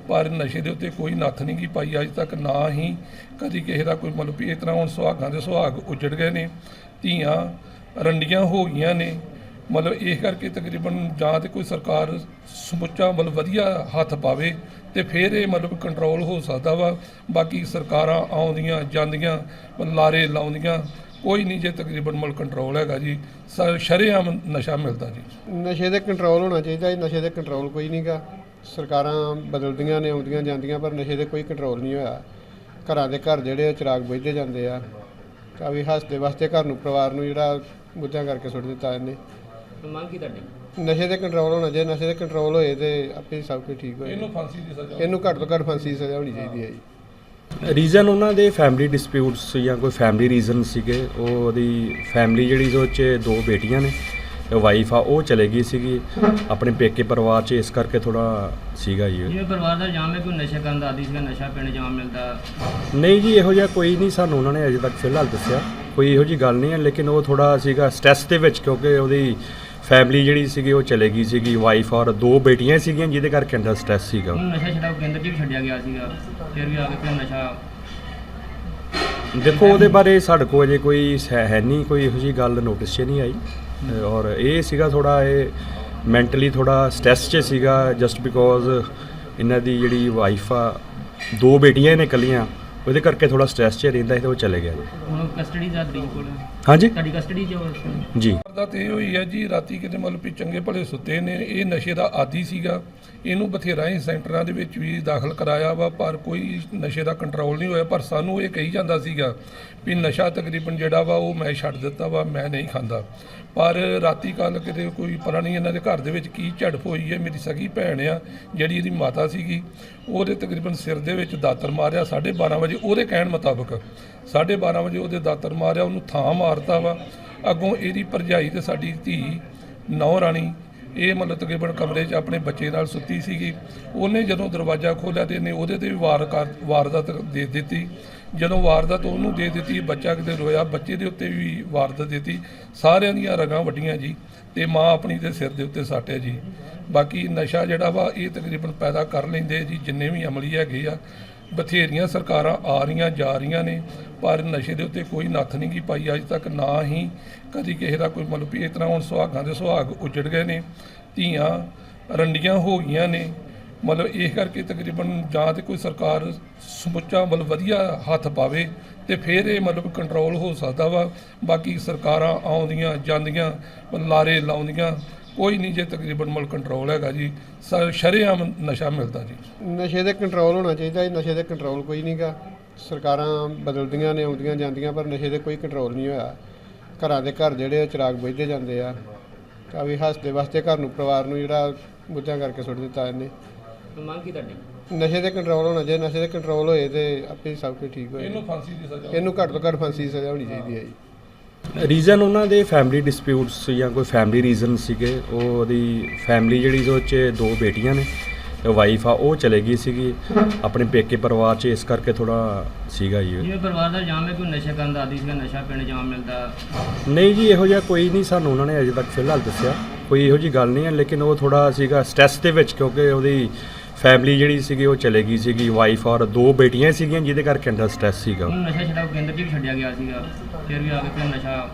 ਪਰ ਨਸ਼ੇ ਦੇ ਉੱਤੇ ਕੋਈ ਨੱਥ ਨਹੀਂ ਗੀ ਪਾਈ। ਅੱਜ ਤੱਕ ਨਾ ਹੀ ਕਦੀ ਕਿਸੇ ਦਾ ਕੋਈ ਮਤਲਬ ਵੀ ਇਸ ਤਰ੍ਹਾਂ ਹੁਣ ਸੁਹਾਗਾਂ ਦੇ ਸੁਹਾਗ ਉਜੜ ਗਏ ਨੇ, ਧੀਆਂ ਰੰਡੀਆਂ ਹੋ ਗਈਆਂ ਨੇ। ਮਤਲਬ ਇਸ ਕਰਕੇ ਤਕਰੀਬਨ ਜਾਂ ਤੇ ਕੋਈ ਸਰਕਾਰ ਸਮੁੱਚਾ ਮਤਲਬ ਵਧੀਆ ਹੱਥ ਪਾਵੇ ਤੇ ਫਿਰ ਇਹ ਮਤਲਬ ਕੰਟਰੋਲ ਹੋ ਸਕਦਾ ਵਾ। ਬਾਕੀ ਸਰਕਾਰਾਂ ਆਉਂਦੀਆਂ, ਜਾਂਦੀਆਂ ਲਾਰੇ ਲਾਉਂਦੀਆਂ, ਕੋਈ ਨਹੀਂ ਜੇ ਤਕਰੀਬਨ ਮਤਲਬ ਕੰਟਰੋਲ ਹੈਗਾ ਜੀ। ਸ- ਸ਼ਰੇਆਮ ਨਸ਼ਾ ਮਿਲਦਾ ਜੀ। ਨਸ਼ੇ ਦੇ ਕੰਟਰੋਲ ਹੋਣਾ ਚਾਹੀਦਾ ਜੀ, ਨਸ਼ੇ ਦੇ ਕੰਟਰੋਲ ਕੋਈ ਨਹੀਂਗਾ ਸਰਕਾਰਾਂ ਬਦਲਦੀਆਂ ਨੇ ਆਉਂਦੀਆਂ ਜਾਂਦੀਆਂ ਪਰ ਨਸ਼ੇ ਤੇ ਕੋਈ ਕੰਟਰੋਲ ਨਹੀਂ ਹੋਇਆ। ਘਰਾਂ ਦੇ ਘਰ ਜਿਹੜੇ ਚਿਰਾਗ ਬੁਝਦੇ ਜਾਂਦੇ ਆ। ਤਾਂ ਵੀ ਹੱਸਦੇ ਵਾਸਤੇ ਘਰ ਨੂੰ ਪਰਿਵਾਰ ਨੂੰ ਜਿਹੜਾ ਮੁੱਦਿਆਂ ਕਰਕੇ ਸੁੱਟ ਦਿੱਤਾ ਇਹਨੇ। ਮੰਗ ਕੀ ਤੁਹਾਡੀ? ਨਸ਼ੇ ਤੇ ਕੰਟਰੋਲ ਹੋਣਾ ਜੇ ਨਸ਼ੇ ਤੇ ਕੰਟਰੋਲ ਹੋਏ ਤੇ ਆਪੇ ਸਭ ਕੁਝ ਠੀਕ ਹੋਏ ਇਹਨੂੰ ਫਾਂਸੀ ਦੀ ਸਜ਼ਾ ਇਹਨੂੰ ਘੱਟ ਤੋਂ ਘੱਟ ਫਾਂਸੀ ਦੀ ਸਜ਼ਾ ਹੋਣੀ ਚਾਹੀਦੀ ਹੈ ਜੀ। ਰੀਜ਼ਨ ਉਹਨਾਂ ਦੇ ਫੈਮਿਲੀ ਡਿਸਪਿਊਟਸ ਜਾਂ ਕੋਈ ਫੈਮਿਲੀ ਰੀਜ਼ਨ ਸੀਗੇ ਉਹ ਉਹਦੀ ਫੈਮਿਲੀ ਜਿਹੜੀ ਉਹ 'ਚ ਦੋ ਬੇਟੀਆਂ ਨੇ। ਵਾਈਫ ਆ ਉਹ ਚਲੇ ਗਈ ਸੀਗੀ। ਆਪਣੇ ਪੇਕੇ ਪਰਿਵਾਰ 'ਚ ਇਸ ਕਰਕੇ ਥੋੜਾ ਸੀਗਾ ਜੀ। ਜਿਵੇਂ ਪਰਿਵਾਰ ਦਾ ਇਲਜ਼ਾਮ ਹੈ ਕਿ ਉਹ ਨਸ਼ਾ ਕਰਨ ਦਾ ਆਦੀ ਸੀਗਾ ਨਸ਼ਾ ਪੀਣ ਜਾਮ ਮਿਲਦਾ। ਨਹੀਂ ਜੀ ਇਹੋ ਜਿਹਾ ਕੋਈ ਨਹੀਂ ਸਾਨੂੰ ਉਹਨਾਂ ਨੇ ਅਜੇ ਤੱਕ ਫਿਲਹਾਲ ਦੱਸਿਆ। ਕੋਈ ਇਹੋ ਜੀ ਗੱਲ ਨਹੀਂ ਹੈ ਲੇਕਿਨ ਉਹ ਥੋੜਾ ਸੀਗਾ ਸਟ੍ਰੈਸ ਦੇ ਵਿੱਚ ਕਿਉਂਕਿ ਉਹਦੀ ਫੈਮਿਲੀ ਜਿਹੜੀ ਸੀਗੀ ਉਹ ਚਲੇ ਗਈ ਸੀਗੀ ਵਾਈਫ ਔਰ ਦੋ ਬੇਟੀਆਂ ਸੀਗੀਆਂ ਜਿਹਦੇ ਕਰਕੇ ਅੰਦਰ ਸਟ੍ਰੈਸ ਸੀਗਾ। ਉਹਨੂੰ ਨਸ਼ਾ ਛਡਾਓ ਕੇਂਦਰ 'ਚ ਵੀ ਛੱਡਿਆ ਗਿਆ ਸੀਗਾ। ਫਿਰ ਵੀ ਆ ਕੇ ਫਿਰ ਨਸ਼ਾ ਦੇਖੋ ਉਹਦੇ ਬਾਰੇ ਸਾਡੇ ਕੋਲ ਅਜੇ ਕੋਈ ਹੈ ਹੈ ਨਹੀਂ ਕੋਈ ਇਹੋ ਜੀ ਗੱਲ ਨੋਟਿਸ 'ਚ ਨਹੀਂ ਆਈ। ਔਰ ਇਹ ਸੀਗਾ ਥੋੜਾ ਇਹ ਮੈਂਟਲੀ ਥੋੜਾ ਸਟ੍ਰੈਸ 'ਚ ਸੀਗਾ ਜਸਟ ਬਿਕੋਜ਼ ਇਹਨਾਂ ਦੀ ਜਿਹੜੀ ਵਾਈਫ ਆ ਦੋ ਬੇਟੀਆਂ ਨੇ ਇਕੱਲੀਆਂ ਉਹਦੇ ਕਰਕੇ ਥੋੜਾ ਸਟ੍ਰੈਸ 'ਚ ਰਹਿੰਦਾ ਸੀ ਤੇ ਉਹ ਚਲੇ ਗਿਆ। ਜੀ ਹੁਣ ਕਸਟਡੀ ਦਾ ਤਰੀਕ ਕੋਲ। ਹਾਂਜੀ? ਤੁਹਾਡੀ ਕਸਟਡੀ 'ਚ ਵੇਲੇ? ਜੀ। ਦਾ ਤੇ ਇਹ ਹੋਈ ਹੈ ਜੀ ਰਾਤੀ ਕਿਤੇ ਮਤਲਬ ਵੀ ਚੰਗੇ ਭਲੇ ਸੁੱਤੇ ਨੇ ਇਹ ਨਸ਼ੇ ਦਾ ਆਦੀ ਸੀਗਾ। ਇਹਨੂੰ ਬਥੇਰਾ ਹੀ ਸੈਂਟਰਾਂ ਦੇ ਵਿੱਚ ਵੀ ਦਾਖਲ ਕਰਾਇਆ ਵਾ ਪਰ ਕੋਈ ਨਸ਼ੇ ਦਾ ਕੰਟਰੋਲ ਨਹੀਂ ਹੋਇਆ। ਪਰ ਸਾਨੂੰ ਇਹ ਕਹੀ ਜਾਂਦਾ ਸੀਗਾ ਵੀ ਨਸ਼ਾ ਤਕਰੀਬਨ ਜਿਹੜਾ ਵਾ ਉਹ ਮੈਂ ਛੱਡ ਦਿੱਤਾ ਵਾ ਮੈਂ ਨਹੀਂ ਖਾਂਦਾ। ਪਰ ਰਾਤੀ ਕੱਲ ਕਿਤੇ ਕੋਈ ਪਤਾ ਨਹੀਂ ਇਹਨਾਂ ਦੇ ਘਰ ਦੇ ਵਿੱਚ ਕੀ ਝੜਪ ਹੋਈ ਹੈ, ਮੇਰੀ ਸਗੀ ਭੈਣ ਆ, ਜਿਹੜੀ ਇਹਦੀ ਮਾਤਾ ਸੀਗੀ, ਉਹਦੇ ਤਕਰੀਬਨ ਸਿਰ ਦੇ ਵਿੱਚ ਦਾਤਰ ਮਾਰਿਆ 12:30 ਵਜੇ ਉਹਦੇ ਕਹਿਣ ਮੁਤਾਬਕ 12:30 ਵਜੇ ਉਹਦੇ ਦਾਤਰ ਮਾਰਿਆ, ਉਹਨੂੰ ਥਾਂ ਮਾਰਤਾ ਵਾ। ਅੱਗੋਂ ਇਹਦੀ ਭਰਜਾਈ ਤੇ ਸਾਡੀ ਧੀ ਨੌ ਰਾਣੀ, ਇਹ ਮਤਲਬ ਤਕਰੀਬਨ ਕਮਰੇ 'ਚ ਆਪਣੇ ਬੱਚੇ ਨਾਲ ਸੁੱਤੀ ਸੀਗੀ। ਉਹਨੇ ਜਦੋਂ ਦਰਵਾਜ਼ਾ ਖੋਲ੍ਹਿਆ ਤੇ ਇਹਨੇ ਉਹਦੇ ਤੇ ਵੀ ਵਾਰ ਕਰ ਵਾਰਦਾਤ ਦੇ ਦਿੱਤੀ। ਜਦੋਂ ਵਾਰਦਾਤ ਉਹਨੂੰ ਦੇ ਦਿੱਤੀ, ਬੱਚਾ ਕਿਤੇ ਰੋਇਆ, ਬੱਚੇ ਦੇ ਉੱਤੇ ਵੀ ਵਾਰਦਾਤ ਦਿੱਤੀ, ਸਾਰਿਆਂ ਦੀਆਂ ਰਗਾਂ ਵੱਡੀਆਂ ਜੀ ਤੇ ਮਾਂ ਆਪਣੀ ਦੇ ਸਿਰ ਦੇ ਉੱਤੇ ਸਾਟਿਆ ਜੀ। ਬਾਕੀ ਨਸ਼ਾ ਜਿਹੜਾ ਵਾ, ਇਹ ਤਕਰੀਬਨ ਪੈਦਾ ਕਰ ਲੈਂਦੇ ਜੀ, ਜਿੰਨੇ ਵੀ ਅਮਲੀ ਹੈਗੇ ਆ, ਬਥੇਰੀਆਂ ਸਰਕਾਰਾਂ ਆ ਰਹੀਆਂ, ਜਾ ਰਹੀਆਂ ਨੇ, ਪਰ ਨਸ਼ੇ ਦੇ ਉੱਤੇ ਕੋਈ ਨੱਥ ਨਹੀਂ ਗੀ ਪਾਈ, ਅੱਜ ਤੱਕ ਨਾ ਹੀ ਕਦੀ ਕਿਸੇ ਦਾ ਕੋਈ ਮਤਲਬ ਵੀ ਇਸ ਤਰ੍ਹਾਂ ਹੁਣ ਸੁਹਾਗਾਂ ਦੇ ਸੁਹਾਗ ਉਜੜ ਗਏ ਨੇ, ਧੀਆਂ ਰੰਡੀਆਂ ਹੋ ਗਈਆਂ ਨੇ, ਮਤਲਬ ਇਸ ਕਰਕੇ ਤਕਰੀਬਨ ਜਾਂ ਤੇ ਕੋਈ ਸਰਕਾਰ ਸਮੁੱਚਾ ਮਤਲਬ ਵਧੀਆ ਹੱਥ ਪਾਵੇ ਤੇ ਫਿਰ ਇਹ ਮਤਲਬ ਕੰਟਰੋਲ ਹੋ ਸਕਦਾ ਵਾ। ਬਾਕੀ ਸਰਕਾਰਾਂ ਆਉਂਦੀਆਂ ਜਾਂਦੀਆਂ ਲਾਰੇ ਲਾਉਂਦੀਆਂ ਕੋਈ ਨਹੀਂ ਜੇ ਤਕਰੀਬਨ ਮਤਲਬ ਕੰਟਰੋਲ ਹੈਗਾ ਜੀ। ਸ਼ਰੇਆਮ ਨਸ਼ਾ ਮਿਲਦਾ ਜੀ। ਨਸ਼ੇ ਦੇ ਕੰਟਰੋਲ ਹੋਣਾ ਚਾਹੀਦਾ ਜੀ ਨਸ਼ੇ ਦੇ ਕੰਟਰੋਲ ਕੋਈ ਨਹੀਂਗਾ ਸਰਕਾਰਾਂ ਬਦਲਦੀਆਂ ਨੇ ਆਉਂਦੀਆਂ ਜਾਂਦੀਆਂ ਪਰ ਨਸ਼ੇ ਦੇ ਕੋਈ ਕੰਟਰੋਲ ਨਹੀਂ ਹੋਇਆ। ਘਰਾਂ ਦੇ ਘਰ ਜਿਹੜੇ ਚਿਰਾਗ ਬੁਝਦੇ ਜਾਂਦੇ ਆ। ਤਾਂ ਵੀ ਹੱਸਦੇ ਵਸਦੇ ਘਰ ਨੂੰ ਪਰਿਵਾਰ ਨੂੰ ਜਿਹੜਾ ਬੁੱਝਾਂ ਕਰਕੇ ਸੁੱਟ ਦਿੱਤਾ ਇਹਨੇ। ਮੰਗ ਕੀ ਤੁਹਾਡੀ? ਨਸ਼ੇ ਦੇ ਕੰਟਰੋਲ ਹੋਣਾ ਚਾਹੀਦਾ ਨਸ਼ੇ ਦੇ ਕੰਟਰੋਲ ਹੋਏ ਤੇ ਆਪੇ ਸਭ ਕੁਝ ਠੀਕ ਹੋਏ ਇਹਨੂੰ ਫਾਂਸੀ ਦੀ ਸਜ਼ਾ ਇਹਨੂੰ ਘੱਟ ਤੋਂ ਘੱਟ ਫਾਂਸੀ ਦੀ ਸਜ਼ਾ ਹੋਣੀ ਚਾਹੀਦੀ ਹੈ ਜੀ। ਰੀਜ਼ਨ ਉਹਨਾਂ ਦੇ ਫੈਮਿਲੀ ਡਿਸਪਿਊਟਸ ਜਾਂ ਕੋਈ ਫੈਮਿਲੀ ਰੀਜ਼ਨ ਸੀਗੇ ਉਹ ਉਹਦੀ ਫੈਮਿਲੀ ਜਿਹੜੀ ਉਹ 'ਚ ਦੋ ਬੇਟੀਆਂ ਨੇ ਵਾਈਫ ਆ ਉਹ ਚਲੇ ਗਈ ਸੀਗੀ। ਆਪਣੇ ਪੇਕੇ ਪਰਿਵਾਰ 'ਚ ਇਸ ਕਰਕੇ ਥੋੜਾ ਸੀਗਾ ਜੀ। ਜਿਵੇਂ ਪਰਿਵਾਰ ਦਾ ਇਲਜ਼ਾਮ ਹੈ ਕਿ ਉਹ ਨਸ਼ਾ ਕਰਨ ਦਾ ਆਦੀ ਸੀਗਾ ਨਸ਼ਾ ਪੀਣ ਜਾਮ ਮਿਲਦਾ। ਨਹੀਂ ਜੀ ਇਹੋ ਜਿਹਾ ਕੋਈ ਨਹੀਂ ਸਾਨੂੰ ਉਹਨਾਂ ਨੇ ਅਜੇ ਤੱਕ ਫਿਲਹਾਲ ਦੱਸਿਆ। ਕੋਈ ਇਹੋ ਜੀ ਗੱਲ ਨਹੀਂ ਹੈ ਲੇਕਿਨ ਉਹ ਥੋੜਾ ਸੀਗਾ ਸਟ੍ਰੈਸ ਦੇ ਵਿੱਚ ਕਿਉਂਕਿ ਉਹਦੀ ਫੈਮਿਲੀ ਜਿਹੜੀ ਸੀਗੀ ਉਹ ਚਲੇ ਗਈ ਸੀਗੀ ਵਾਈਫ ਔਰ ਦੋ ਬੇਟੀਆਂ ਸੀਗੀਆਂ ਜਿਹਦੇ ਕਰਕੇ ਅੰਦਰ ਸਟ੍ਰੈਸ ਸੀਗਾ। ਉਹਨੂੰ ਨਸ਼ਾ ਛਡਾਓ ਕੇਂਦਰ 'ਚ ਵੀ ਛੱਡਿਆ ਗਿਆ ਸੀਗਾ। ਫਿਰ ਵੀ ਆ ਕੇ ਫਿਰ ਨਸ਼ਾ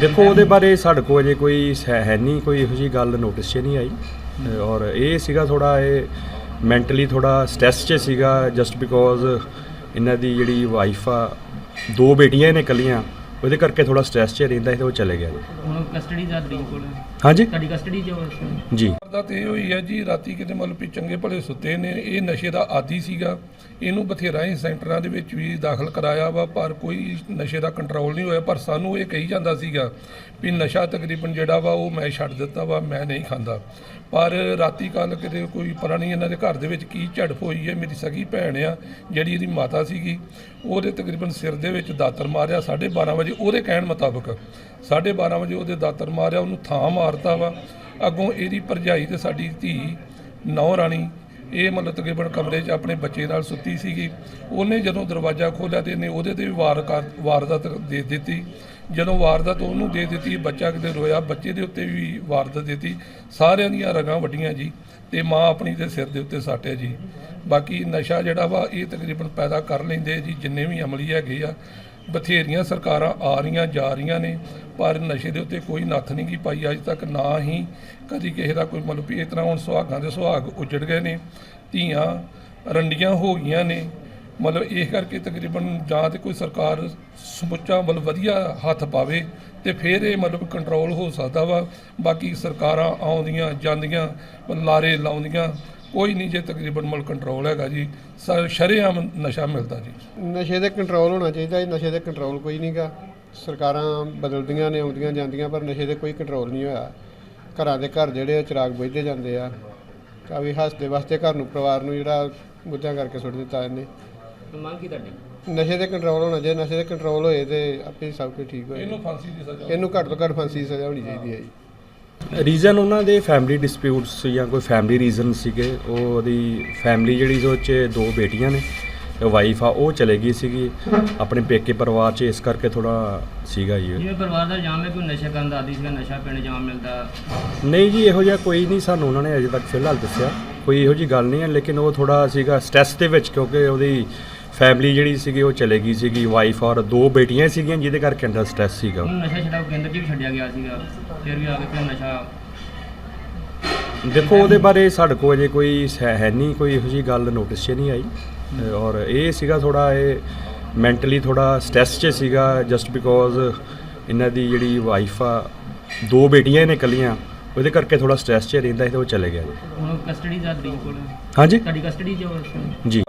ਦੇਖੋ ਉਹਦੇ ਬਾਰੇ ਸਾਡੇ ਕੋਲ ਅਜੇ ਕੋਈ ਹੈ ਹੈ ਨਹੀਂ ਕੋਈ ਇਹੋ ਜੀ ਗੱਲ ਨੋਟਿਸ 'ਚ ਨਹੀਂ ਆਈ। ਔਰ ਇਹ ਸੀਗਾ ਥੋੜਾ ਇਹ ਮੈਂਟਲੀ ਥੋੜਾ ਸਟ੍ਰੈਸ 'ਚ ਸੀਗਾ ਜਸਟ ਬਿਕੋਜ਼ ਇਹਨਾਂ ਦੀ ਜਿਹੜੀ ਵਾਈਫ ਆ ਦੋ ਬੇਟੀਆਂ ਨੇ ਇਕੱਲੀਆਂ। ਉਹਦੇ ਕਰਕੇ ਥੋੜਾ ਸਟ੍ਰੈਸ 'ਚ ਰਹਿੰਦਾ ਸੀ ਤੇ ਉਹ ਚਲੇ ਗਿਆ ਜੀ। ਹੁਣ ਕਸਟਡੀ ਦਾ ਦਰੀਜ ਕੋਲ। ਹਾਂਜੀ? ਤੁਹਾਡੀ ਕਸਟਡੀ ਵੇਲੇ? ਜੀ। ਦਾ ਤੇ ਇਹ ਹੋਈ ਹੈ ਜੀ ਰਾਤੀ ਕਿਤੇ ਮਤਲਬ ਵੀ ਚੰਗੇ ਭਲੇ ਸੁੱਤੇ ਨੇ। ਇਹ ਨਸ਼ੇ ਦਾ ਆਦੀ ਸੀਗਾ। ਇਹਨੂੰ ਬਥੇਰਾ ਹੀ ਸੈਂਟਰਾਂ ਦੇ ਵਿੱਚ ਵੀ ਦਾਖਲ ਕਰਾਇਆ ਵਾ ਪਰ ਕੋਈ ਨਸ਼ੇ ਦਾ ਕੰਟਰੋਲ ਨਹੀਂ ਹੋਇਆ। ਪਰ ਸਾਨੂੰ ਇਹ ਕਹੀ ਜਾਂਦਾ ਸੀਗਾ ਵੀ ਨਸ਼ਾ ਤਕਰੀਬਨ ਜਿਹੜਾ ਵਾ ਉਹ ਮੈਂ ਛੱਡ ਦਿੱਤਾ ਵਾ, ਮੈਂ ਨਹੀਂ ਖਾਂਦਾ। ਪਰ ਰਾਤੀ ਕੱਲ ਕਿਤੇ ਕੋਈ ਪਤਾ ਨਹੀਂ ਇਹਨਾਂ ਦੇ ਘਰ ਦੇ ਵਿੱਚ ਕੀ ਝੜਪ ਹੋਈ ਹੈ, ਮੇਰੀ ਸਗੀ ਭੈਣ ਆ, ਜਿਹੜੀ ਇਹਦੀ ਮਾਤਾ ਸੀਗੀ, ਉਹਦੇ ਤਕਰੀਬਨ ਸਿਰ ਦੇ ਵਿੱਚ ਦਾਤਰ ਮਾਰਿਆ 12:30 ਵਜੇ, ਉਹਦੇ ਕਹਿਣ ਮੁਤਾਬਕ 12:30 ਵਜੇ ਉਹਦੇ ਦਾਤਰ ਮਾਰਿਆ, ਉਹਨੂੰ ਥਾਂ ਮਾਰਤਾ ਵਾ। ਅੱਗੋਂ ਇਹਦੀ ਭਰਜਾਈ ਤੇ ਸਾਡੀ ਧੀ ਨੌ ਰਾਣੀ ਇਹ ਮਤਲਬ ਤਕਰੀਬਨ ਕਮਰੇ 'ਚ ਆਪਣੇ ਬੱਚੇ ਨਾਲ ਸੁੱਤੀ ਸੀਗੀ। ਉਹਨੇ ਜਦੋਂ ਦਰਵਾਜ਼ਾ ਖੋਲ੍ਹਿਆ ਤੇ ਇਹਨੇ ਉਹਦੇ ਤੇ ਵੀ ਵਾਰ ਕਰ ਵਾਰਦਾਤ ਦੇ ਦਿੱਤੀ। ਜਦੋਂ ਵਾਰਦਾਤ ਉਹਨੂੰ ਦੇ ਦਿੱਤੀ, ਬੱਚਾ ਕਿਤੇ ਰੋਇਆ, ਬੱਚੇ ਦੇ ਉੱਤੇ ਵੀ ਵਾਰਦਾਤ ਦਿੱਤੀ, ਸਾਰਿਆਂ ਦੀਆਂ ਰਗਾਂ ਵੱਡੀਆਂ ਜੀ ਤੇ ਮਾਂ ਆਪਣੀ ਦੇ ਸਿਰ ਦੇ ਉੱਤੇ ਸਾਟਿਆ ਜੀ। ਬਾਕੀ ਨਸ਼ਾ ਜਿਹੜਾ ਵਾ, ਇਹ ਤਕਰੀਬਨ ਪੈਦਾ ਕਰ ਲੈਂਦੇ ਜੀ, ਜਿੰਨੇ ਵੀ ਅਮਲੀ ਹੈਗੇ ਆ, ਬਥੇਰੀਆਂ ਸਰਕਾਰਾਂ ਆ ਰਹੀਆਂ, ਜਾ ਰਹੀਆਂ ਨੇ, ਪਰ ਨਸ਼ੇ ਦੇ ਉੱਤੇ ਕੋਈ ਨੱਥ ਨਹੀਂ ਗੀ ਪਾਈ, ਅੱਜ ਤੱਕ ਨਾ ਹੀ ਕਦੀ ਕਿਸੇ ਦਾ ਕੋਈ ਮਤਲਬ ਇਸ ਤਰ੍ਹਾਂ ਹੁਣ ਸੁਹਾਗਾਂ ਦੇ ਸੁਹਾਗ ਉਜੜ ਗਏ ਨੇ, ਧੀਆਂ ਰੰਡੀਆਂ ਹੋ ਗਈਆਂ ਨੇ ਮਤਲਬ ਇਸ ਕਰਕੇ ਤਕਰੀਬਨ ਜਾਂ ਤੇ ਕੋਈ ਸਰਕਾਰ ਸਮੁੱਚਾ ਮਤਲਬ ਵਧੀਆ ਹੱਥ ਪਾਵੇ ਤੇ ਫਿਰ ਇਹ ਮਤਲਬ ਕੰਟਰੋਲ ਹੋ ਸਕਦਾ ਵਾ। ਬਾਕੀ ਸਰਕਾਰਾਂ ਆਉਂਦੀਆਂ, ਜਾਂਦੀਆਂ ਲਾਰੇ ਲਾਉਂਦੀਆਂ, ਕੋਈ ਨਹੀਂ ਜੇ ਤਕਰੀਬਨ ਮਤਲਬ ਕੰਟਰੋਲ ਹੈਗਾ ਜੀ। ਸ- ਸ਼ਰੇਆਮ ਨਸ਼ਾ ਮਿਲਦਾ ਜੀ। ਨਸ਼ੇ ਦੇ ਕੰਟਰੋਲ ਹੋਣਾ ਚਾਹੀਦਾ ਜੀ, ਨਸ਼ੇ ਦੇ ਕੰਟਰੋਲ ਕੋਈ ਨਹੀਂਗਾ ਸਰਕਾਰਾਂ ਬਦਲਦੀਆਂ ਨੇ, ਆਉਂਦੀਆਂ ਜਾਂਦੀਆਂ, ਪਰ ਨਸ਼ੇ ਦੇ ਕੋਈ ਕੰਟਰੋਲ ਨਹੀਂ ਹੋਇਆ। ਘਰਾਂ ਦੇ ਘਰ ਜਿਹੜੇ ਆ, ਚਿਰਾਗ ਬੁਝਦੇ ਜਾਂਦੇ ਆ। ਤਾਂ ਹੱਸਦੇ ਵਸਦੇ ਘਰ ਨੂੰ, ਪਰਿਵਾਰ ਨੂੰ ਜਿਹੜਾ ਬੁੱਝਾਂ ਕਰਕੇ ਸੁੱਟ ਦਿੱਤਾ ਇਹਨੇ। ਮੰਗ ਕੀ ਤੁਹਾਡੀ? ਨਸ਼ੇ ਦੇ ਕੰਟਰੋਲ ਹੋਣਾ ਚਾਹੀਦਾ ਨਸ਼ੇ ਦੇ ਕੰਟਰੋਲ ਹੋਏ ਤੇ ਆਪੇ ਸਭ ਕੁਝ ਠੀਕ ਹੋਏ। ਇਹਨੂੰ ਫਾਂਸੀ ਦੀ ਸਜ਼ਾ ਇਹਨੂੰ ਘੱਟ ਤੋਂ ਘੱਟ ਫਾਂਸੀ ਦੀ ਸਜ਼ਾ ਹੋਣੀ ਚਾਹੀਦੀ ਹੈ ਜੀ। ਰੀਜ਼ਨ ਉਹਨਾਂ ਦੇ ਫੈਮਿਲੀ ਡਿਸਪਿਊਟਸ ਜਾਂ ਕੋਈ ਫੈਮਿਲੀ ਰੀਜ਼ਨ ਸੀਗੇ ਉਹ ਉਹਦੀ ਫੈਮਿਲੀ ਜਿਹੜੀ ਉਹ 'ਚ ਦੋ ਬੇਟੀਆਂ ਨੇ ਵਾਈਫ ਆ ਉਹ ਚਲੇ ਗਈ ਸੀਗੀ। ਆਪਣੇ ਪੇਕੇ ਪਰਿਵਾਰ 'ਚ ਇਸ ਕਰਕੇ ਥੋੜਾ ਸੀਗਾ ਜੀ। ਜਿਵੇਂ ਪਰਿਵਾਰ ਦਾ ਇਲਜ਼ਾਮ ਹੈ ਨਸ਼ਾ ਕਰਨ ਦਾ ਆਦੀ ਸੀਗਾ ਨਸ਼ਾ ਪੀਣ ਜਾਮ ਮਿਲਦਾ। ਨਹੀਂ ਜੀ ਇਹੋ ਜਿਹਾ ਕੋਈ ਨਹੀਂ ਸਾਨੂੰ ਉਹਨਾਂ ਨੇ ਅਜੇ ਤੱਕ ਫਿਲਹਾਲ ਦੱਸਿਆ। ਕੋਈ ਇਹੋ ਜੀ ਗੱਲ ਨਹੀਂ ਹੈ ਲੇਕਿਨ ਉਹ ਥੋੜਾ ਸੀਗਾ ਸਟ੍ਰੈਸ ਦੇ ਵਿੱਚ ਕਿਉਂਕਿ ਉਹਦੀ ਫੈਮਿਲੀ ਜਿਹੜੀ ਸੀਗੀ ਉਹ ਚਲੇ ਗਈ ਸੀਗੀ ਵਾਈਫ ਔਰ ਦੋ ਬੇਟੀਆਂ ਸੀਗੀਆਂ ਜਿਹਦੇ ਕਰਕੇ ਅੰਦਰ ਸਟ੍ਰੈਸ ਸੀਗਾ। ਉਹਨੂੰ ਨਸ਼ਾ ਛਡਾਓ ਕੇਂਦਰ 'ਚ ਵੀ ਛੱਡਿਆ ਗਿਆ ਸੀਗਾ। ਫਿਰ ਵੀ ਆ ਕੇ ਫਿਰ ਨਸ਼ਾ ਦੇਖੋ ਉਹਦੇ ਬਾਰੇ ਸਾਡੇ ਕੋਲ ਅਜੇ ਕੋਈ ਹੈ ਹੈ ਨਹੀਂ ਕੋਈ ਇਹੋ ਜੀ ਗੱਲ ਨੋਟਿਸ 'ਚ ਨਹੀਂ ਆਈ। ਅ, ਔਰ ਇਹ ਸੀਗਾ ਥੋੜਾ ਇਹ ਮੈਂਟਲੀ ਥੋੜਾ ਸਟ੍ਰੈਸ 'ਚ ਸੀਗਾ ਜਸਟ ਬਿਕੋਜ਼ ਇਹਨਾਂ ਦੀ ਜਿਹੜੀ ਵਾਈਫ ਆ ਦੋ ਬੇਟੀਆਂ ਨੇ ਇਕੱਲੀਆਂ ਉਹਦੇ ਕਰਕੇ ਥੋੜਾ ਸਟ੍ਰੈਸ 'ਚ ਰਹਿੰਦਾ ਸੀ ਤੇ ਉਹ ਚਲੇ ਗਿਆ। ਜੀ ਹੁਣ ਕਸਟਡੀ ਦਾ ਦਰੀਜ ਕੋਲ। ਹਾਂਜੀ? ਤੁਹਾਡੀ ਕਸਟਡੀ 'ਚ ਇਸ ਵੇਲੇ? ਜੀ।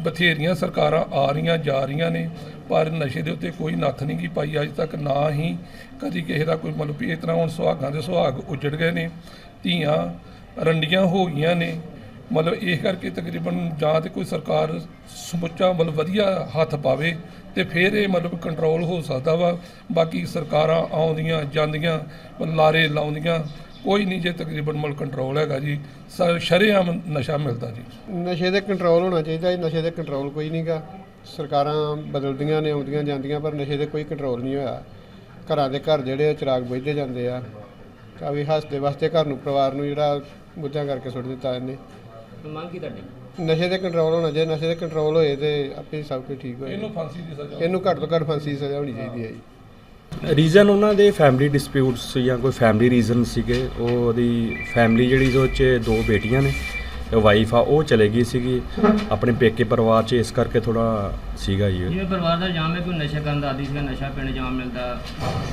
ਬਥੇਰੀਆਂ ਸਰਕਾਰਾਂ ਆ ਰਹੀਆਂ, ਜਾ ਰਹੀਆਂ ਨੇ, ਪਰ ਨਸ਼ੇ ਦੇ ਉੱਤੇ ਕੋਈ ਨੱਥ ਨਹੀਂ ਗੀ ਪਾਈ। ਅੱਜ ਤੱਕ ਨਾ ਹੀ ਕਦੀ ਕਿਸੇ ਦਾ ਕੋਈ ਮਤਲਬ ਵੀ ਇਸ ਤਰ੍ਹਾਂ ਹੁਣ ਸੁਹਾਗਾਂ ਦੇ ਸੁਹਾਗ ਉਜੜ ਗਏ ਨੇ, ਧੀਆਂ ਰੰਡੀਆਂ ਹੋ ਗਈਆਂ ਨੇ। ਮਤਲਬ ਇਹ ਕਰਕੇ ਤਕਰੀਬਨ ਜਾਂ ਤੇ ਕੋਈ ਸਰਕਾਰ ਸਮੁੱਚਾ ਮਤਲਬ ਵਧੀਆ ਹੱਥ ਪਾਵੇ ਤੇ ਫਿਰ ਇਹ ਮਤਲਬ ਕੰਟਰੋਲ ਹੋ ਸਕਦਾ ਵਾ। ਬਾਕੀ ਸਰਕਾਰਾਂ ਆਉਂਦੀਆਂ, ਜਾਂਦੀਆਂ ਲਾਰੇ ਲਾਉਂਦੀਆਂ ਕੋਈ ਨਹੀਂ ਜੇ ਤਕਰੀਬਨ ਮਤਲਬ ਕੰਟਰੋਲ ਹੈਗਾ ਜੀ ਸ਼ਰੇਆਮ ਨਸ਼ਾ ਮਿਲਦਾ ਜੀ। ਨਸ਼ੇ ਦੇ ਕੰਟਰੋਲ ਹੋਣਾ ਚਾਹੀਦਾ ਇਹ ਨਸ਼ੇ ਦੇ ਕੰਟਰੋਲ ਕੋਈ ਨਹੀਂਗਾ ਸਰਕਾਰਾਂ ਬਦਲਦੀਆਂ ਨੇ ਆਉਂਦੀਆਂ ਜਾਂਦੀਆਂ ਪਰ ਨਸ਼ੇ ਦੇ ਕੋਈ ਕੰਟਰੋਲ ਨਹੀਂ ਹੋਇਆ। ਘਰਾਂ ਦੇ ਘਰ ਜਿਹੜੇ ਚਿਰਾਗ ਬੁਝਦੇ ਜਾਂਦੇ ਆ। ਤਾਂ ਵੀ ਹੱਸਦੇ ਵਾਸਤੇ ਘਰ ਨੂੰ ਪਰਿਵਾਰ ਨੂੰ ਜਿਹੜਾ ਬੁੱਝਾਂ ਕਰਕੇ ਸੁੱਟ ਦਿੱਤਾ ਇਹਨੇ। ਮੰਗ ਕੀ ਤੁਹਾਡੀ? ਨਸ਼ੇ ਦੇ ਕੰਟਰੋਲ ਹੋਣਾ ਚਾਹੀਦਾ ਨਸ਼ੇ ਦੇ ਕੰਟਰੋਲ ਹੋਏ ਤੇ ਆਪੇ ਸਭ ਕੁਝ ਠੀਕ ਹੋਏ। ਇਹਨੂੰ ਫਾਂਸੀ ਦੀ ਸਜ਼ਾ। ਇਹਨੂੰ ਘੱਟ ਤੋਂ ਘੱਟ ਫਾਂਸੀ ਦੀ ਸਜ਼ਾ ਹੋਣੀ ਚਾਹੀਦੀ ਹੈ ਜੀ। ਰੀਜ਼ਨ ਉਹਨਾਂ ਦੇ ਫੈਮਿਲੀ ਡਿਸਪਿਊਟਸ ਜਾਂ ਕੋਈ ਫੈਮਿਲੀ ਰੀਜ਼ਨ ਸੀਗੇ ਉਹ ਉਹਦੀ ਫੈਮਿਲੀ ਜਿਹੜੀ ਉਹ 'ਚ ਦੋ ਬੇਟੀਆਂ ਨੇ ਵਾਈਫ ਆ ਉਹ ਚਲੇ ਗਈ ਸੀਗੀ। ਆਪਣੇ ਪੇਕੇ ਪਰਿਵਾਰ 'ਚ ਇਸ ਕਰਕੇ ਥੋੜਾ ਸੀਗਾ ਜੀ ਜਿਵੇਂ ਪਰਿਵਾਰ ਦਾ ਇਲਜ਼ਾਮ ਹੈ ਕਿ ਉਹ ਨਸ਼ਾ ਕਰਨ ਦਾ ਆਦੀ ਸੀਗਾ ਨਸ਼ਾ ਪੀਣ ਜਾਮ ਮਿਲਦਾ।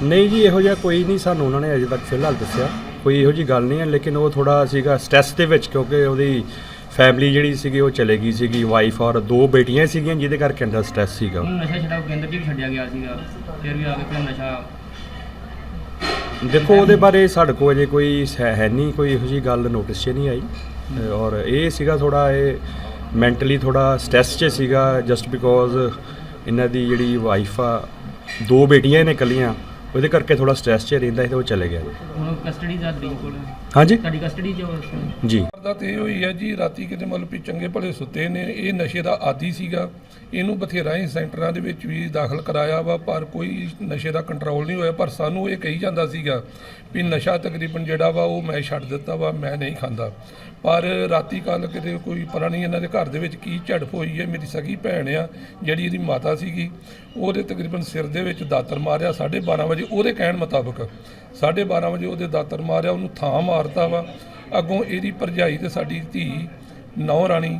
ਨਹੀਂ ਜੀ ਇਹੋ ਜਿਹਾ ਕੋਈ ਨਹੀਂ ਸਾਨੂੰ ਉਹਨਾਂ ਨੇ ਅਜੇ ਤੱਕ ਫਿਲਹਾਲ ਦੱਸਿਆ। ਕੋਈ ਇਹੋ ਜੀ ਗੱਲ ਨਹੀਂ ਹੈ ਲੇਕਿਨ ਉਹ ਥੋੜਾ ਸੀਗਾ ਸਟ੍ਰੈਸ ਦੇ ਵਿੱਚ ਕਿਉਂਕਿ ਉਹਦੀ ਫੈਮਿਲੀ ਜਿਹੜੀ ਸੀਗੀ ਉਹ ਚਲੇ ਗਈ ਸੀਗੀ ਵਾਈਫ ਔਰ ਦੋ ਬੇਟੀਆਂ ਸੀਗੀਆਂ ਜਿਹਦੇ ਕਰਕੇ ਅੰਦਰ ਸਟ੍ਰੈਸ ਸੀਗਾ। ਉਹਨੂੰ ਨਸ਼ਾ ਛਡਾਓ ਕੇਂਦਰ 'ਚ ਵੀ ਛੱਡਿਆ ਗਿਆ ਸੀਗਾ। ਫਿਰ ਵੀ ਆ ਕੇ ਫਿਰ ਨਸ਼ਾ ਦੇਖੋ ਉਹਦੇ ਬਾਰੇ ਸਾਡੇ ਕੋਲ ਅਜੇ ਕੋਈ ਹੈ ਹੈ ਨਹੀਂ ਕੋਈ ਇਹੋ ਜੀ ਗੱਲ ਨੋਟਿਸ 'ਚ ਨਹੀਂ ਆਈ। ਅ, ਔਰ ਇਹ ਸੀਗਾ ਥੋੜਾ ਇਹ ਮੈਂਟਲੀ ਥੋੜਾ ਸਟ੍ਰੈਸ 'ਚ ਸੀਗਾ ਜਸਟ ਬਿਕੋਜ਼ ਇਹਨਾਂ ਦੀ ਜਿਹੜੀ ਵਾਈਫ ਆ ਦੋ ਬੇਟੀਆਂ ਨੇ ਇਕੱਲੀਆਂ। ਉਹਦੇ ਕਰਕੇ ਥੋੜਾ ਸਟ੍ਰੈਸ 'ਚ ਰਹਿੰਦਾ ਸੀ ਤੇ ਉਹ ਚਲੇ ਗਿਆ ਜੀ। ਹੁਣ ਕਸਟਡੀ ਦਾ ਤੁਹਾਡੀ ਕੋਲ। ਹਾਂਜੀ? ਤੁਹਾਡੀ ਕਸਟਡੀ 'ਚ ਉਹ ਜੀ। ਦਾ ਤੇ ਇਹ ਹੋਈ ਹੈ ਜੀ ਰਾਤੀ ਕਿਤੇ ਮਤਲਬ ਵੀ ਚੰਗੇ ਭਲੇ ਸੁੱਤੇ ਨੇ। ਇਹ ਨਸ਼ੇ ਦਾ ਆਦੀ ਸੀਗਾ। ਇਹਨੂੰ ਬਥੇਰਾ ਹੀ ਸੈਂਟਰਾਂ ਦੇ ਵਿੱਚ ਵੀ ਦਾਖਲ ਕਰਾਇਆ ਵਾ, ਪਰ ਕੋਈ ਨਸ਼ੇ ਦਾ ਕੰਟਰੋਲ ਨਹੀਂ ਹੋਇਆ। ਪਰ ਸਾਨੂੰ ਇਹ ਕਹੀ ਜਾਂਦਾ ਸੀਗਾ ਵੀ ਨਸ਼ਾ ਤਕਰੀਬਨ ਜਿਹੜਾ ਵਾ, ਉਹ ਮੈਂ ਛੱਡ ਦਿੱਤਾ ਵਾ, ਮੈਂ ਨਹੀਂ ਖਾਂਦਾ। ਪਰ ਰਾਤੀ ਕੱਲ ਕਿਤੇ ਕੋਈ ਪਤਾ ਨਹੀਂ ਇਹਨਾਂ ਦੇ ਘਰ ਦੇ ਵਿੱਚ ਕੀ ਝੜਪ ਹੋਈ ਹੈ। ਮੇਰੀ ਸਗੀ ਭੈਣ ਆ, ਜਿਹੜੀ ਇਹਦੀ ਮਾਤਾ ਸੀਗੀ, ਉਹਦੇ ਤਕਰੀਬਨ ਸਿਰ ਦੇ ਵਿੱਚ ਦਾਤਰ ਮਾਰਿਆ 12:30 ਵਜੇ। ਉਹਦੇ ਕਹਿਣ ਮੁਤਾਬਕ 12:30 ਵਜੇ ਉਹਦੇ ਦਾਤਰ ਮਾਰਿਆ, ਉਹਨੂੰ ਥਾਂ ਮਾਰਤਾ ਵਾ। ਅੱਗੋਂ ਇਹਦੀ ਭਰਜਾਈ ਤੇ ਸਾਡੀ ਧੀ ਨੌ ਰਾਣੀ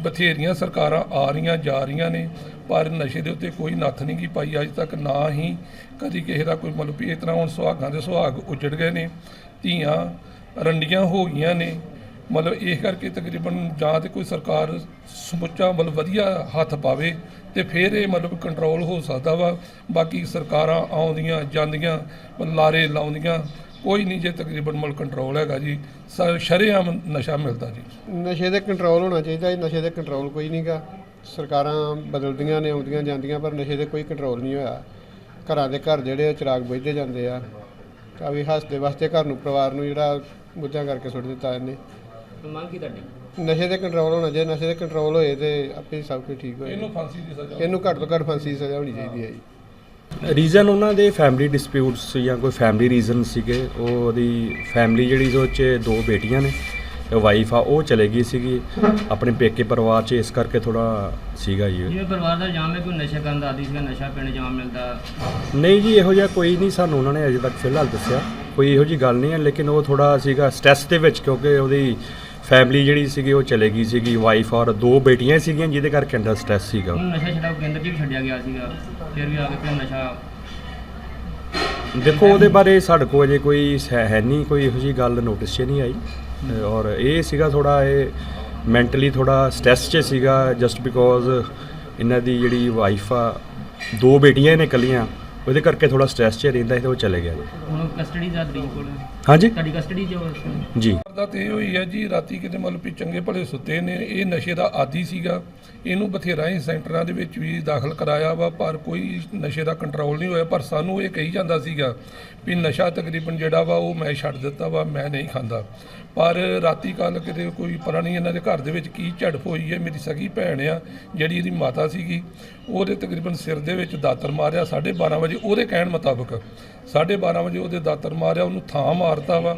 ਬਥੇਰੀਆਂ ਸਰਕਾਰਾਂ ਆ ਰਹੀਆਂ, ਜਾ ਰਹੀਆਂ ਨੇ, ਪਰ ਨਸ਼ੇ ਦੇ ਉੱਤੇ ਕੋਈ ਨੱਥ ਨਹੀਂ ਗੀ ਪਾਈ, ਅੱਜ ਤੱਕ ਨਾ ਹੀ ਕਦੀ ਕਿਸੇ ਦਾ ਕੋਈ ਮਤਲਬ ਵੀ ਇਸ ਤਰ੍ਹਾਂ ਹੁਣ ਸੁਹਾਗਾਂ ਦੇ ਸੁਹਾਗ ਉਜੜ ਗਏ ਨੇ, ਧੀਆਂ ਰੰਡੀਆਂ ਹੋ ਗਈਆਂ ਨੇ, ਮਤਲਬ ਇਹ ਕਰਕੇ ਤਕਰੀਬਨ ਜਾਂ ਤੇ ਕੋਈ ਸਰਕਾਰ ਸਮੁੱਚਾ ਮਤਲਬ ਵਧੀਆ ਹੱਥ ਪਾਵੇ ਤੇ ਫਿਰ ਇਹ ਮਤਲਬ ਕੰਟਰੋਲ ਹੋ ਸਕਦਾ ਵਾ, ਬਾਕੀ ਸਰਕਾਰਾਂ ਆਉਂਦੀਆਂ, ਜਾਂਦੀਆਂ ਲਾਰੇ ਲਾਉਂਦੀਆਂ ਕੋਈ ਨਹੀਂ ਜੇ ਤਕਰੀਬਨ ਮਤਲਬ ਕੰਟਰੋਲ ਹੈਗਾ ਜੀ ਸ਼ਰੇਆਮ ਨਸ਼ਾ ਮਿਲਦਾ ਜੀ। ਨਸ਼ੇ ਦੇ ਕੰਟਰੋਲ ਹੋਣਾ ਚਾਹੀਦਾ ਇਹ ਨਸ਼ੇ ਦੇ ਕੰਟਰੋਲ ਕੋਈ ਨਹੀਂਗਾ ਸਰਕਾਰਾਂ ਬਦਲਦੀਆਂ ਨੇ ਆਉਂਦੀਆਂ ਜਾਂਦੀਆਂ ਪਰ ਨਸ਼ੇ ਦੇ ਕੋਈ ਕੰਟਰੋਲ ਨਹੀਂ ਹੋਇਆ। ਘਰਾਂ ਦੇ ਘਰ ਜਿਹੜੇ ਚਿਰਾਗ ਬੁਝਦੇ ਜਾਂਦੇ ਆ। ਤਾਂ ਵੀ ਹੱਸਦੇ ਵਾਸਤੇ ਘਰ ਨੂੰ ਪਰਿਵਾਰ ਨੂੰ ਜਿਹੜਾ ਬੁੱਝਾਂ ਕਰਕੇ ਸੁੱਟ ਦਿੱਤਾ ਇਹਨੇ। ਮੰਗ ਕੀ ਤੁਹਾਡੀ? ਨਸ਼ੇ ਦੇ ਕੰਟਰੋਲ ਹੋਣਾ ਚਾਹੀਦਾ ਨਸ਼ੇ ਦੇ ਕੰਟਰੋਲ ਹੋਏ ਤੇ ਆਪੇ ਸਭ ਕੁਝ ਠੀਕ ਹੋਏ ਇਹਨੂੰ ਫਾਂਸੀ ਦੀ ਸਜ਼ਾ ਇਹਨੂੰ ਘੱਟ ਤੋਂ ਘੱਟ ਫਾਂਸੀ ਦੀ ਸਜ਼ਾ ਹੋਣੀ ਚਾਹੀਦੀ ਹੈ ਜੀ। ਰੀਜ਼ਨ ਉਹਨਾਂ ਦੇ ਫੈਮਿਲੀ ਡਿਸਪਿਊਟਸ ਜਾਂ ਕੋਈ ਫੈਮਿਲੀ ਰੀਜ਼ਨ ਸੀਗੇ ਉਹ ਉਹਦੀ ਫੈਮਿਲੀ ਜਿਹੜੀ ਉਹ 'ਚ ਦੋ ਬੇਟੀਆਂ ਨੇ ਵਾਈਫ ਆ ਉਹ ਚਲੇ ਗਈ ਸੀਗੀ। ਆਪਣੇ ਪੇਕੇ ਪਰਿਵਾਰ 'ਚ ਇਸ ਕਰਕੇ ਥੋੜਾ ਸੀਗਾ ਜੀ। ਜਿਵੇਂ ਪਰਿਵਾਰ ਦਾ ਇਲਜ਼ਾਮ ਹੈ ਕਿ ਉਹ ਨਸ਼ਾ ਕਰਨ ਦਾ ਆਦੀ ਸੀਗਾ ਨਸ਼ਾ ਪੀਣ ਜਾਮ ਮਿਲਦਾ? ਨਹੀਂ ਜੀ ਇਹੋ ਜਿਹਾ ਕੋਈ ਨਹੀਂ ਸਾਨੂੰ ਉਹਨਾਂ ਨੇ ਅਜੇ ਤੱਕ ਫਿਲਹਾਲ ਦੱਸਿਆ। ਕੋਈ ਇਹੋ ਜੀ ਗੱਲ ਨਹੀਂ ਹੈ ਲੇਕਿਨ ਉਹ ਥੋੜਾ ਸੀਗਾ ਸਟ੍ਰੈਸ ਦੇ ਵਿੱਚ ਕਿਉਂਕਿ ਉਹਦੀ ਫੈਮਿਲੀ ਜਿਹੜੀ ਸੀਗੀ ਉਹ ਚਲੇ ਗਈ ਸੀਗੀ ਵਾਈਫ ਔਰ ਦੋ ਬੇਟੀਆਂ ਸੀਗੀਆਂ ਜਿਹਦੇ ਕਰਕੇ ਅੰਦਰ ਸਟ੍ਰੈਸ ਸੀਗਾ। ਉਹਨੂੰ ਨਸ਼ਾ ਛਡਾਓ ਕੇਂਦਰ 'ਚ ਵੀ ਛੱਡਿਆ ਗਿਆ ਸੀਗਾ। ਫਿਰ ਵੀ ਆ ਕੇ ਫਿਰ ਨਸ਼ਾ ਦੇਖੋ ਉਹਦੇ ਬਾਰੇ ਸਾਡੇ ਕੋਲ ਅਜੇ ਕੋਈ ਹੈ ਹੈ ਨਹੀਂ ਕੋਈ ਇਹੋ ਜੀ ਗੱਲ ਨੋਟਿਸ 'ਚ ਨਹੀਂ ਆਈ। ਅ, ਔਰ ਇਹ ਸੀਗਾ ਥੋੜਾ ਇਹ ਮੈਂਟਲੀ ਥੋੜਾ ਸਟ੍ਰੈਸ 'ਚ ਸੀਗਾ ਜਸਟ ਬਿਕੋਜ਼ ਇਹਨਾਂ ਦੀ ਜਿਹੜੀ ਵਾਈਫ ਆ ਦੋ ਬੇਟੀਆਂ ਨੇ ਇਕੱਲੀਆਂ ਉਹਦੇ ਕਰਕੇ ਥੋੜਾ ਸਟ੍ਰੈਸ 'ਚ ਰਹਿੰਦਾ ਸੀ ਤੇ ਉਹ ਚਲੇ ਗਿਆ ਜੀ। ਹੁਣ ਕਸਟਡੀ ਦਾ ਤੁਹਾਡੀ ਕੋਲ। ਹਾਂਜੀ? ਤੁਹਾਡੀ ਕਸਟਡੀ ਉਹ ਜੀ। ਦਾ ਤੇ ਇਹ ਹੋਈ ਹੈ ਜੀ ਰਾਤੀ ਕਿਤੇ ਮਤਲਬ ਵੀ ਚੰਗੇ ਭਲੇ ਸੁੱਤੇ ਨੇ ਇਹ ਨਸ਼ੇ ਦਾ ਆਦੀ ਸੀਗਾ। ਇਹਨੂੰ ਬਥੇਰਾ ਹੀ ਸੈਂਟਰਾਂ ਦੇ ਵਿੱਚ ਵੀ ਦਾਖਲ ਕਰਾਇਆ ਵਾ, ਪਰ ਕੋਈ ਨਸ਼ੇ ਦਾ ਕੰਟਰੋਲ ਨਹੀਂ ਹੋਇਆ। ਪਰ ਸਾਨੂੰ ਇਹ ਕਹੀ ਜਾਂਦਾ ਸੀਗਾ ਵੀ ਨਸ਼ਾ ਤਕਰੀਬਨ ਜਿਹੜਾ ਵਾ, ਉਹ ਮੈਂ ਛੱਡ ਦਿੱਤਾ ਵਾ, ਮੈਂ ਨਹੀਂ ਖਾਂਦਾ। ਪਰ ਰਾਤੀ ਕੱਲ ਕਿਤੇ ਕੋਈ ਪਤਾ ਨਹੀਂ ਇਹਨਾਂ ਦੇ ਘਰ ਦੇ ਵਿੱਚ ਕੀ ਝੜਪ ਹੋਈ ਹੈ। ਮੇਰੀ ਸਗੀ ਭੈਣ ਆ, ਜਿਹੜੀ ਇਹਦੀ ਮਾਤਾ ਸੀਗੀ, ਉਹਦੇ ਤਕਰੀਬਨ ਸਿਰ ਦੇ ਵਿੱਚ ਦਾਤਰ ਮਾਰਿਆ 12:30 ਵਜੇ। ਉਹਦੇ ਕਹਿਣ ਮੁਤਾਬਕ 12:30 ਵਜੇ ਉਹਦੇ ਦਾਤਰ ਮਾਰਿਆ, ਉਹਨੂੰ ਥਾਂ ਮਾਰਤਾ ਵਾ।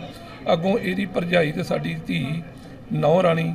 ਅੱਗੋਂ ਇਹਦੀ ਭਰਜਾਈ ਤੇ ਸਾਡੀ ਧੀ ਨੌ ਰਾਣੀ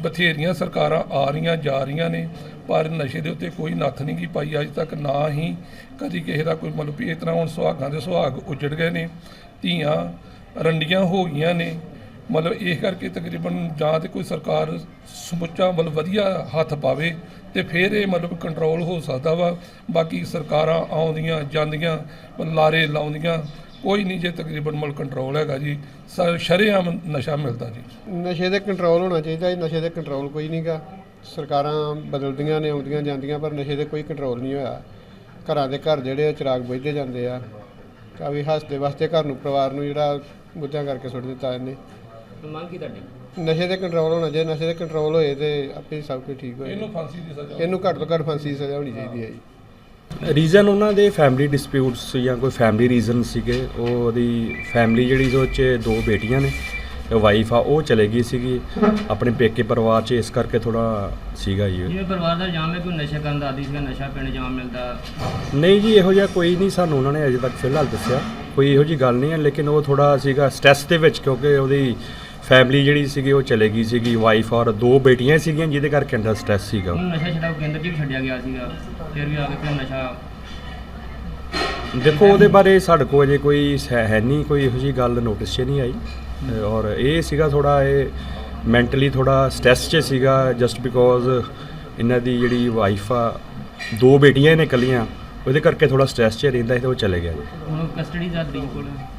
ਬਥੇਰੀਆਂ ਸਰਕਾਰਾਂ ਆ ਰਹੀਆਂ, ਜਾ ਰਹੀਆਂ ਨੇ, ਪਰ ਨਸ਼ੇ ਦੇ ਉੱਤੇ ਕੋਈ ਨੱਥ ਨਹੀਂ ਗੀ ਪਾਈ। ਅੱਜ ਤੱਕ ਨਾ ਹੀ ਕਦੀ ਕਿਸੇ ਦਾ ਕੋਈ ਮਤਲਬ ਵੀ ਇਸ ਤਰ੍ਹਾਂ ਹੁਣ ਸੁਹਾਗਾਂ ਦੇ ਸੁਹਾਗ ਉਜੜ ਗਏ ਨੇ, ਧੀਆਂ ਰੰਡੀਆਂ ਹੋ ਗਈਆਂ ਨੇ। ਮਤਲਬ ਇਸ ਕਰਕੇ ਤਕਰੀਬਨ ਜਾਂ ਤੇ ਕੋਈ ਸਰਕਾਰ ਸਮੁੱਚਾ ਮਤਲਬ ਵਧੀਆ ਹੱਥ ਪਾਵੇ ਤੇ ਫਿਰ ਇਹ ਮਤਲਬ ਕੰਟਰੋਲ ਹੋ ਸਕਦਾ ਵਾ। ਬਾਕੀ ਸਰਕਾਰਾਂ ਆਉਂਦੀਆਂ, ਜਾਂਦੀਆਂ ਲਾਰੇ ਲਾਉਂਦੀਆਂ ਕੋਈ ਨਹੀਂ ਜੇ ਤਕਰੀਬਨ ਮਤਲਬ ਕੰਟਰੋਲ ਹੈਗਾ ਜੀ ਸ਼ਰੇਆਮ ਨਸ਼ਾ ਮਿਲਦਾ ਜੀ। ਨਸ਼ੇ ਦੇ ਕੰਟਰੋਲ ਹੋਣਾ ਚਾਹੀਦਾ ਇਹ ਨਸ਼ੇ ਦੇ ਕੰਟਰੋਲ ਕੋਈ ਨਹੀਂਗਾ ਸਰਕਾਰਾਂ ਬਦਲਦੀਆਂ ਨੇ ਆਉਂਦੀਆਂ ਜਾਂਦੀਆਂ ਪਰ ਨਸ਼ੇ ਦੇ ਕੋਈ ਕੰਟਰੋਲ ਨਹੀਂ ਹੋਇਆ। ਘਰਾਂ ਦੇ ਘਰ ਜਿਹੜੇ ਆ ਚਿਰਾਗ ਬੁਝਦੇ ਜਾਂਦੇ ਆ। ਤਾਂ ਵੀ ਹੱਸਦੇ ਵਾਸਤੇ ਘਰ ਨੂੰ ਪਰਿਵਾਰ ਨੂੰ ਜਿਹੜਾ ਬੁੱਝਾਂ ਕਰਕੇ ਸੁੱਟ ਦਿੱਤਾ ਇਹਨੇ। ਮੰਗ ਕੀ ਤੁਹਾਡੀ? ਨਸ਼ੇ ਦੇ ਕੰਟਰੋਲ ਹੋਣਾ ਚਾਹੀਦਾ ਨਸ਼ੇ ਦੇ ਕੰਟਰੋਲ ਹੋਏ ਤੇ ਆਪੇ ਸਭ ਕੁਝ ਠੀਕ ਹੋਏ। ਇਹਨੂੰ ਫਾਂਸੀ ਦੀ ਸਜ਼ਾ ਇਹਨੂੰ ਘੱਟ ਤੋਂ ਘੱਟ ਫਾਂਸੀ ਦੀ ਸਜ਼ਾ ਹੋਣੀ ਚਾਹੀਦੀ ਹੈ ਜੀ। ਰੀਜ਼ਨ ਉਹਨਾਂ ਦੇ ਫੈਮਿਲੀ ਡਿਸਪਿਊਟਸ ਜਾਂ ਕੋਈ ਫੈਮਿਲੀ ਰੀਜ਼ਨ ਸੀਗੇ ਉਹ ਉਹਦੀ ਫੈਮਿਲੀ ਜਿਹੜੀ ਉਹ 'ਚ ਦੋ ਬੇਟੀਆਂ ਨੇ ਵਾਈਫ ਆ ਉਹ ਚਲੇ ਗਈ ਸੀਗੀ। ਆਪਣੇ ਪੇਕੇ ਪਰਿਵਾਰ 'ਚ ਇਸ ਕਰਕੇ ਥੋੜਾ ਸੀਗਾ ਜੀ। ਜਿਵੇਂ ਪਰਿਵਾਰ ਦਾ ਇਲਜ਼ਾਮ ਹੈ ਕੋਈ ਨਸ਼ਾ ਕਰਨ ਦਾ ਆਦੀ ਸੀਗਾ ਨਸ਼ਾ ਪੀਣ ਜਾਮ ਮਿਲਦਾ। ਨਹੀਂ ਜੀ ਇਹੋ ਜਿਹਾ ਕੋਈ ਨਹੀਂ ਸਾਨੂੰ ਉਹਨਾਂ ਨੇ ਅਜੇ ਤੱਕ ਫਿਲਹਾਲ ਦੱਸਿਆ। ਕੋਈ ਇਹੋ ਜੀ ਗੱਲ ਨਹੀਂ ਹੈ ਲੇਕਿਨ ਉਹ ਥੋੜਾ ਸੀਗਾ ਸਟ੍ਰੈਸ ਦੇ ਵਿੱਚ ਕਿਉਂਕਿ ਉਹਦੀ ਫੈਮਿਲੀ ਜਿਹੜੀ ਸੀਗੀ ਉਹ ਚਲੇ ਗਈ ਸੀਗੀ ਵਾਈਫ ਔਰ ਦੋ ਬੇਟੀਆਂ ਸੀਗੀਆਂ ਜਿਹਦੇ ਕਰਕੇ ਅੰਦਰ ਸਟ੍ਰੈਸ ਸੀਗਾ ਉਹਨੂੰ ਨਸ਼ਾ ਛਡਾਓ ਕੇਂਦਰ 'ਚ ਵੀ ਛੱਡਿਆ ਗਿਆ ਸੀਗਾ। ਫਿਰ ਵੀ ਆ ਕੇ ਫਿਰ ਨਸ਼ਾ ਦੇਖੋ ਉਹਦੇ ਬਾਰੇ ਸਾਡੇ ਕੋਲ ਅਜੇ ਕੋਈ ਹੈ ਹੈ ਨਹੀਂ ਕੋਈ ਇਹੋ ਜੀ ਗੱਲ ਨੋਟਿਸ 'ਚ ਨਹੀਂ ਆਈ। ਅ, ਔਰ ਇਹ ਸੀਗਾ ਥੋੜਾ ਇਹ ਮੈਂਟਲੀ ਥੋੜਾ ਸਟ੍ਰੈਸ 'ਚ ਸੀਗਾ ਜਸਟ ਬਿਕੋਜ਼ ਇਹਨਾਂ ਦੀ ਜਿਹੜੀ ਵਾਈਫ ਆ ਦੋ ਬੇਟੀਆਂ ਨੇ ਇਕੱਲੀਆਂ ਉਹਦੇ ਕਰਕੇ ਥੋੜਾ ਸਟ੍ਰੈਸ 'ਚ ਰਹਿੰਦਾ ਸੀ ਤੇ ਉਹ ਚਲੇ ਗਿਆ। ਜੀ ਹੁਣ ਕਸਟਡੀ ਦਾ ਕੋਲ।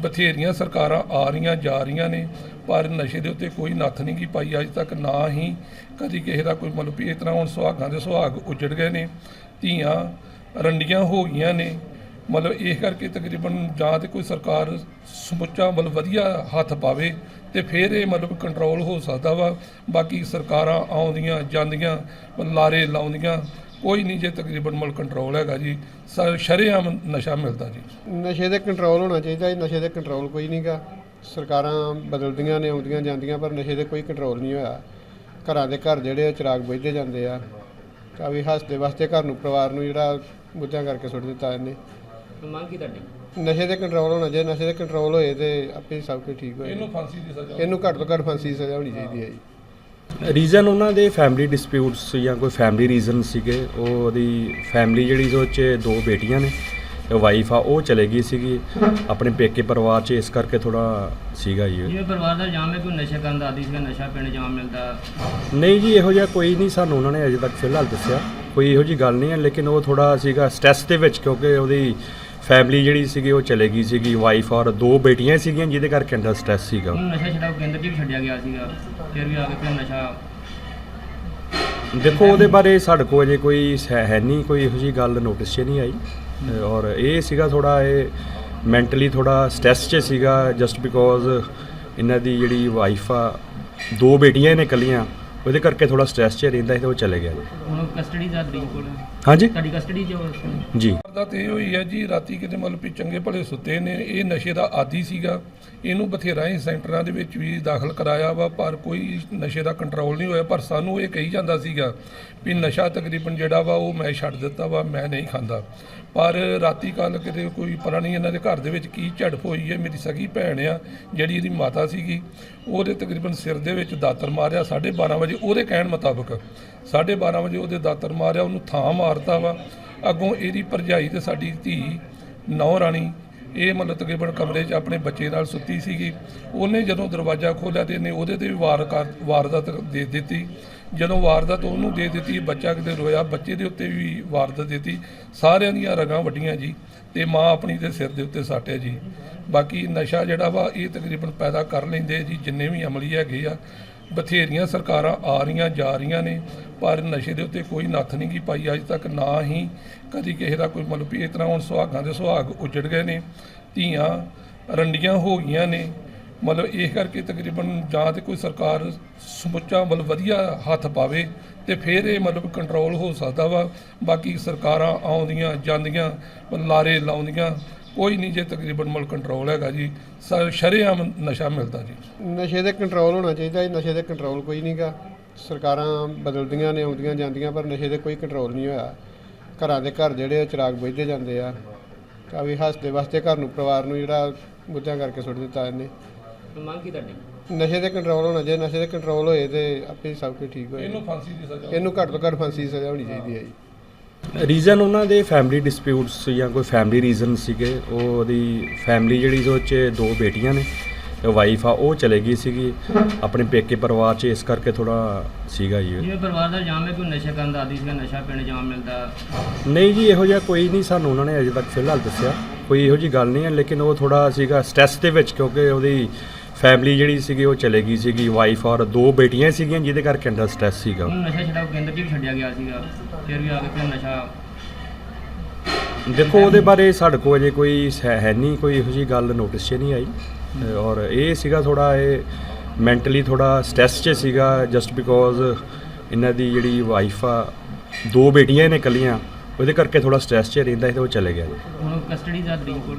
ਬਥੇਰੀਆਂ ਸਰਕਾਰਾਂ ਆ ਰਹੀਆਂ, ਜਾ ਰਹੀਆਂ ਨੇ, ਪਰ ਨਸ਼ੇ ਦੇ ਉੱਤੇ ਕੋਈ ਨੱਥ ਨਹੀਂ ਗੀ ਪਾਈ। ਅੱਜ ਤੱਕ ਨਾ ਹੀ ਕਦੀ ਕਿਸੇ ਦਾ ਕੋਈ ਮਤਲਬ ਵੀ ਇਸ ਤਰ੍ਹਾਂ ਹੁਣ ਸੁਹਾਗਾਂ ਦੇ ਸੁਹਾਗ ਉਜੜ ਗਏ ਨੇ, ਧੀਆਂ ਰੰਡੀਆਂ ਹੋ ਗਈਆਂ ਨੇ। ਮਤਲਬ ਇਹ ਕਰਕੇ ਤਕਰੀਬਨ ਜਾਂ ਤੇ ਕੋਈ ਸਰਕਾਰ ਸਮੁੱਚਾ ਮਤਲਬ ਵਧੀਆ ਹੱਥ ਪਾਵੇ ਤੇ ਫਿਰ ਇਹ ਮਤਲਬ ਕੰਟਰੋਲ ਹੋ ਸਕਦਾ ਵਾ। ਬਾਕੀ ਸਰਕਾਰਾਂ ਆਉਂਦੀਆਂ, ਜਾਂਦੀਆਂ ਲਾਰੇ ਲਾਉਂਦੀਆਂ ਕੋਈ ਨਹੀਂ ਜੇ ਤਕਰੀਬਨ ਮਤਲਬ ਕੰਟਰੋਲ ਹੈਗਾ ਜੀ ਸ਼ਰੇਆਮ ਨਸ਼ਾ ਮਿਲਦਾ ਜੀ। ਨਸ਼ੇ ਦੇ ਕੰਟਰੋਲ ਹੋਣਾ ਚਾਹੀਦਾ ਇਹ ਨਸ਼ੇ ਦੇ ਕੰਟਰੋਲ ਕੋਈ ਨਹੀਂਗਾ ਸਰਕਾਰਾਂ ਬਦਲਦੀਆਂ ਨੇ ਆਉਂਦੀਆਂ ਜਾਂਦੀਆਂ ਪਰ ਨਸ਼ੇ ਦੇ ਕੋਈ ਕੰਟਰੋਲ ਨਹੀਂ ਹੋਇਆ। ਘਰਾਂ ਦੇ ਘਰ ਜਿਹੜੇ ਚਿਰਾਗ ਬੁਝਦੇ ਜਾਂਦੇ ਆ। ਤਾਂ ਵੀ ਹੱਸਦੇ ਵਾਸਤੇ ਘਰ ਨੂੰ ਪਰਿਵਾਰ ਨੂੰ ਜਿਹੜਾ ਬੁੱਝਾਂ ਕਰਕੇ ਸੁੱਟ ਦਿੱਤਾ ਇਹਨੇ। ਮੰਗ ਕੀ ਤੁਹਾਡੀ? ਨਸ਼ੇ ਦੇ ਕੰਟਰੋਲ ਹੋਣਾ ਚਾਹੀਦਾ ਨਸ਼ੇ ਦੇ ਕੰਟਰੋਲ ਹੋਏ ਤੇ ਆਪੇ ਸਭ ਕੁਝ ਠੀਕ ਹੋਏ। ਇਹਨੂੰ ਫਾਂਸੀ ਦੀ ਸਜ਼ਾ। ਇਹਨੂੰ ਘੱਟ ਤੋਂ ਘੱਟ ਫਾਂਸੀ ਦੀ ਸਜ਼ਾ ਹੋਣੀ ਚਾਹੀਦੀ ਹੈ ਜੀ। ਰੀਜ਼ਨ ਉਹਨਾਂ ਦੇ ਫੈਮਿਲੀ ਡਿਸਪਿਊਟਸ ਜਾਂ ਕੋਈ ਫੈਮਿਲੀ ਰੀਜ਼ਨ ਸੀਗੇ ਉਹ ਉਹਦੀ ਫੈਮਿਲੀ ਜਿਹੜੀ ਉਹ 'ਚ ਦੋ ਬੇਟੀਆਂ ਨੇ ਵਾਈਫ ਆ ਉਹ ਚਲੇ ਗਈ ਸੀਗੀ। ਆਪਣੇ ਪੇਕੇ ਪਰਿਵਾਰ 'ਚ ਇਸ ਕਰਕੇ ਥੋੜਾ ਸੀਗਾ ਜੀ। ਜਿਵੇਂ ਪਰਿਵਾਰ ਦਾ ਇਲਜ਼ਾਮ ਹੈ ਕੋਈ ਨਸ਼ਾ ਕਰਨ ਦਾ ਆਦੀ ਸੀਗਾ ਨਸ਼ਾ ਪੀਣ ਜਾਮ ਮਿਲਦਾ? ਨਹੀਂ ਜੀ ਇਹੋ ਜਿਹਾ ਕੋਈ ਨਹੀਂ ਸਾਨੂੰ ਉਹਨਾਂ ਨੇ ਅਜੇ ਤੱਕ ਫਿਲਹਾਲ ਦੱਸਿਆ। ਕੋਈ ਇਹੋ ਜੀ ਗੱਲ ਨਹੀਂ ਹੈ ਲੇਕਿਨ ਉਹ ਥੋੜਾ ਸੀਗਾ ਸਟ੍ਰੈਸ ਦੇ ਵਿੱਚ ਕਿਉਂਕਿ ਉਹਦੀ ਫੈਮਿਲੀ ਜਿਹੜੀ ਸੀਗੀ ਉਹ ਚਲੇ ਗਈ ਸੀਗੀ ਵਾਈਫ ਔਰ ਦੋ ਬੇਟੀਆਂ ਸੀਗੀਆਂ ਜਿਹਦੇ ਕਰਕੇ ਅੰਦਰ ਸਟ੍ਰੈਸ ਸੀਗਾ। ਉਹਨੂੰ ਨਸ਼ਾ ਛਡਾਓ ਕੇਂਦਰ 'ਚ ਵੀ ਛੱਡਿਆ ਗਿਆ ਸੀਗਾ। ਫਿਰ ਵੀ ਆ ਕੇ ਫਿਰ ਨਸ਼ਾ ਦੇਖੋ ਉਹਦੇ ਬਾਰੇ ਸਾਡੇ ਕੋਲ ਅਜੇ ਕੋਈ ਹੈ ਹੈ ਨਹੀਂ ਕੋਈ ਇਹੋ ਜੀ ਗੱਲ ਨੋਟਿਸ 'ਚ ਨਹੀਂ ਆਈ। ਅ, ਔਰ ਇਹ ਸੀਗਾ ਥੋੜਾ ਇਹ ਮੈਂਟਲੀ ਥੋੜਾ ਸਟ੍ਰੈਸ 'ਚ ਸੀਗਾ ਜਸਟ ਬਿਕੋਜ਼ ਇਹਨਾਂ ਦੀ ਜਿਹੜੀ ਵਾਈਫ ਆ ਦੋ ਬੇਟੀਆਂ ਨੇ ਇਕੱਲੀਆਂ। ਉਹਦੇ ਕਰਕੇ ਥੋੜਾ ਸਟ੍ਰੈਸ 'ਚ ਰਹਿੰਦਾ ਸੀ ਤੇ ਉਹ ਚਲੇ ਗਿਆ ਜੀ। ਹੁਣ ਕਸਟਡੀ ਦਾ ਤੁਹਾਡੀ ਕੋਲ। ਹਾਂਜੀ? ਤੁਹਾਡੀ ਕਸਟਡੀ? ਜੀ। ਦਾ ਤੇ ਇਹ ਹੋਈ ਹੈ ਜੀ ਰਾਤੀ ਕਿਤੇ ਮਤਲਬ ਵੀ ਚੰਗੇ ਭਲੇ ਸੁੱਤੇ ਨੇ ਇਹ ਨਸ਼ੇ ਦਾ ਆਦੀ ਸੀਗਾ। ਇਹਨੂੰ ਬਥੇਰਾ ਹੀ ਸੈਂਟਰਾਂ ਦੇ ਵਿੱਚ ਵੀ ਦਾਖਲ ਕਰਾਇਆ ਵਾ ਪਰ ਕੋਈ ਨਸ਼ੇ ਦਾ ਕੰਟਰੋਲ ਨਹੀਂ ਹੋਇਆ ਪਰ ਸਾਨੂੰ ਇਹ ਕਹੀ ਜਾਂਦਾ ਸੀਗਾ ਵੀ ਨਸ਼ਾ ਤਕਰੀਬਨ ਜਿਹੜਾ ਵਾ ਉਹ ਮੈਂ ਛੱਡ ਦਿੱਤਾ ਵਾ, ਮੈਂ ਨਹੀਂ ਖਾਂਦਾ। ਪਰ ਰਾਤੀ ਕੱਲ ਕਿਤੇ ਕੋਈ ਪਤਾ ਨਹੀਂ ਇਹਨਾਂ ਦੇ ਘਰ ਦੇ ਵਿੱਚ ਕੀ ਝੜਪ ਹੋਈ ਹੈ, ਮੇਰੀ ਸਗੀ ਭੈਣ ਆ, ਜਿਹੜੀ ਇਹਦੀ ਮਾਤਾ ਸੀਗੀ, ਉਹਦੇ ਤਕਰੀਬਨ ਸਿਰ ਦੇ ਵਿੱਚ ਦਾਤਰ ਮਾਰਿਆ 12:30 ਵਜੇ ਉਹਦੇ ਕਹਿਣ ਮੁਤਾਬਕ 12:30 ਵਜੇ ਉਹਦੇ ਦਾਤਰ ਮਾਰਿਆ, ਉਹਨੂੰ ਥਾਂ ਮਾਰਤਾ ਵਾ। ਅੱਗੋਂ ਇਹਦੀ ਭਰਜਾਈ ਤੇ ਸਾਡੀ ਧੀ ਨੌ ਰਾਣੀ ਇਹ ਮਤਲਬ ਤਕਰੀਬਨ ਕਮਰੇ 'ਚ ਆਪਣੇ ਬੱਚੇ ਨਾਲ ਸੁੱਤੀ ਸੀਗੀ। ਉਹਨੇ ਜਦੋਂ ਦਰਵਾਜ਼ਾ ਖੋਲ੍ਹਿਆ ਤੇ ਇਹਨੇ ਉਹਦੇ ਤੇ ਵੀ ਵਾਰ ਕਰ ਵਾਰਦਾਤ ਦੇ ਦਿੱਤੀ। ਜਦੋਂ ਵਾਰਦਾਤ ਉਹਨੂੰ ਦੇ ਦਿੱਤੀ, ਬੱਚਾ ਕਿਤੇ ਰੋਇਆ, ਬੱਚੇ ਦੇ ਉੱਤੇ ਵੀ ਵਾਰਦਾਤ ਦਿੱਤੀ, ਸਾਰਿਆਂ ਦੀਆਂ ਰਗਾਂ ਵੱਡੀਆਂ ਜੀ ਤੇ ਮਾਂ ਆਪਣੀ ਦੇ ਸਿਰ ਦੇ ਉੱਤੇ ਸਾਟਿਆ ਜੀ। ਬਾਕੀ ਨਸ਼ਾ ਜਿਹੜਾ ਵਾ, ਇਹ ਤਕਰੀਬਨ ਪੈਦਾ ਕਰ ਲੈਂਦੇ ਜੀ, ਜਿੰਨੇ ਵੀ ਅਮਲੀ ਹੈਗੇ ਆ। ਬਥੇਰੀਆਂ ਸਰਕਾਰਾਂ ਆ ਰਹੀਆਂ, ਜਾ ਰਹੀਆਂ ਨੇ, ਪਰ ਨਸ਼ੇ ਦੇ ਉੱਤੇ ਕੋਈ ਨੱਥ ਨਹੀਂ ਗੀ ਪਾਈ, ਅੱਜ ਤੱਕ ਨਾ ਹੀ ਕਦੀ ਕਿਸੇ ਦਾ ਕੋਈ ਮਤਲਬ ਇਸ ਤਰ੍ਹਾਂ ਹੁਣ ਸੁਹਾਗਾਂ ਦੇ ਸੁਹਾਗ ਉਜੜ ਗਏ ਨੇ, ਧੀਆਂ ਰੰਡੀਆਂ ਹੋ ਗਈਆਂ ਨੇ ਮਤਲਬ ਇਹ ਕਰਕੇ ਤਕਰੀਬਨ ਜਾਂ ਤੇ ਕੋਈ ਸਰਕਾਰ ਸਮੁੱਚਾ ਮਤਲਬ ਵਧੀਆ ਹੱਥ ਪਾਵੇ ਤੇ ਫਿਰ ਇਹ ਮਤਲਬ ਕੰਟਰੋਲ ਹੋ ਸਕਦਾ ਵਾ। ਬਾਕੀ ਸਰਕਾਰਾਂ ਆਉਂਦੀਆਂ, ਜਾਂਦੀਆਂ ਲਾਰੇ ਲਾਉਂਦੀਆਂ, ਕੋਈ ਨਹੀਂ ਜੇ ਤਕਰੀਬਨ ਮਤਲਬ ਕੰਟਰੋਲ ਹੈਗਾ ਜੀ। ਸ- ਸ਼ਰੇਆਮ ਨਸ਼ਾ ਮਿਲਦਾ ਜੀ। ਨਸ਼ੇ ਦੇ ਕੰਟਰੋਲ ਹੋਣਾ ਚਾਹੀਦਾ ਜੀ, ਨਸ਼ੇ ਦੇ ਕੰਟਰੋਲ ਕੋਈ ਨਹੀਂਗਾ ਸਰਕਾਰਾਂ ਬਦਲਦੀਆਂ ਨੇ, ਆਉਂਦੀਆਂ ਜਾਂਦੀਆਂ, ਪਰ ਨਸ਼ੇ ਦੇ ਕੋਈ ਕੰਟਰੋਲ ਨਹੀਂ ਹੋਇਆ। ਘਰਾਂ ਦੇ ਘਰ ਜਿਹੜੇ ਆ, ਚਿਰਾਗ ਬੁਝਦੇ ਜਾਂਦੇ ਆ। ਤਾਂ ਹੱਸਦੇ ਵਾਸਤੇ ਘਰ ਨੂੰ, ਪਰਿਵਾਰ ਨੂੰ ਜਿਹੜਾ ਮੁੱਦਿਆਂ ਕਰਕੇ ਸੁੱਟ ਦਿੱਤਾ ਇਹਨੇ। ਮੰਗ ਕੀ ਤੁਹਾਡੀ? ਨਸ਼ੇ ਤੇ ਕੰਟਰੋਲ ਹੋਣਾ ਚਾਹੀਦਾ ਨਸ਼ੇ ਤੇ ਕੰਟਰੋਲ ਹੋਏ ਤੇ ਆਪੇ ਸਭ ਕੁਝ ਠੀਕ ਹੋਏ। ਇਹਨੂੰ ਫਾਂਸੀ ਦੀ ਸਜ਼ਾ ਇਹਨੂੰ ਘੱਟ ਤੋਂ ਘੱਟ ਫਾਂਸੀ ਦੀ ਸਜ਼ਾ ਹੋਣੀ ਚਾਹੀਦੀ ਹੈ ਜੀ। ਰੀਜ਼ਨ ਉਹਨਾਂ ਦੇ ਫੈਮਿਲੀ ਡਿਸਪਿਊਟਸ ਜਾਂ ਕੋਈ ਫੈਮਿਲੀ ਰੀਜ਼ਨ ਸੀਗੇ ਉਹ ਉਹਦੀ ਫੈਮਿਲੀ ਜਿਹੜੀ ਉਹ 'ਚ ਦੋ ਬੇਟੀਆਂ ਨੇ ਵਾਈਫ ਆ ਉਹ ਚਲੇ ਗਈ ਸੀਗੀ। ਆਪਣੇ ਪੇਕੇ ਪਰਿਵਾਰ 'ਚ ਇਸ ਕਰਕੇ ਥੋੜਾ ਸੀਗਾ ਜੀ। ਜਿਵੇਂ ਪਰਿਵਾਰ ਦਾ ਇਲਜ਼ਾਮ ਹੈ ਕਿ ਉਹ ਨਸ਼ਾ ਕਰਨ ਦਾ ਆਦੀ ਸੀਗਾ ਨਸ਼ਾ ਪੀਣ ਜਾਮ ਮਿਲਦਾ। ਨਹੀਂ ਜੀ ਇਹੋ ਜਿਹਾ ਕੋਈ ਨਹੀਂ ਸਾਨੂੰ ਉਹਨਾਂ ਨੇ ਅਜੇ ਤੱਕ ਫਿਲਹਾਲ ਦੱਸਿਆ। ਕੋਈ ਇਹੋ ਜੀ ਗੱਲ ਨਹੀਂ ਹੈ ਲੇਕਿਨ ਉਹ ਥੋੜਾ ਸੀਗਾ ਸਟ੍ਰੈਸ ਦੇ ਵਿੱਚ ਕਿਉਂਕਿ ਉਹਦੀ ਫੈਮਿਲੀ ਜਿਹੜੀ ਸੀਗੀ ਉਹ ਚਲੇ ਗਈ ਸੀਗੀ ਵਾਈਫ ਔਰ ਦੋ ਬੇਟੀਆਂ ਸੀਗੀਆਂ ਜਿਹਦੇ ਕਰਕੇ ਅੰਡਰ ਸਟ੍ਰੈਸ ਸੀਗਾ। ਉਹਨੂੰ ਨਸ਼ਾ ਛਡਾਓ ਕੇਂਦਰ 'ਚ ਵੀ ਛੱਡਿਆ ਗਿਆ ਸੀਗਾ ਫਿਰ ਵੀ ਆ ਕੇ ਫਿਰ ਨਸ਼ਾ। ਦੇਖੋ ਉਹਦੇ ਬਾਰੇ ਸਾਡੇ ਕੋਲ ਅਜੇ ਕੋਈ ਹੈ ਹੈ ਨਹੀਂ ਕੋਈ ਇਹੋ ਜੀ ਗੱਲ ਨੋਟਿਸ 'ਚ ਨਹੀਂ ਆਈ। ਅ, ਔਰ ਇਹ ਸੀਗਾ ਥੋੜਾ ਇਹ ਮੈਂਟਲੀ ਥੋੜਾ ਸਟ੍ਰੈਸ 'ਚ ਸੀਗਾ ਜਸਟ ਬਿਕੋਜ਼ ਇਹਨਾਂ ਦੀ ਜਿਹੜੀ ਵਾਈਫ ਆ ਦੋ ਬੇਟੀਆਂ ਨੇ ਇਕੱਲੀਆਂ ਉਹਦੇ ਕਰਕੇ ਥੋੜਾ ਸਟ੍ਰੈਸ 'ਚ ਰਹਿੰਦਾ ਸੀ ਤੇ ਉਹ ਚਲੇ ਗਿਆ ਜੀ। ਹੁਣ ਕਸਟਡੀ ਦਾ ਤੁਹਾਡੀ ਕੋਲ।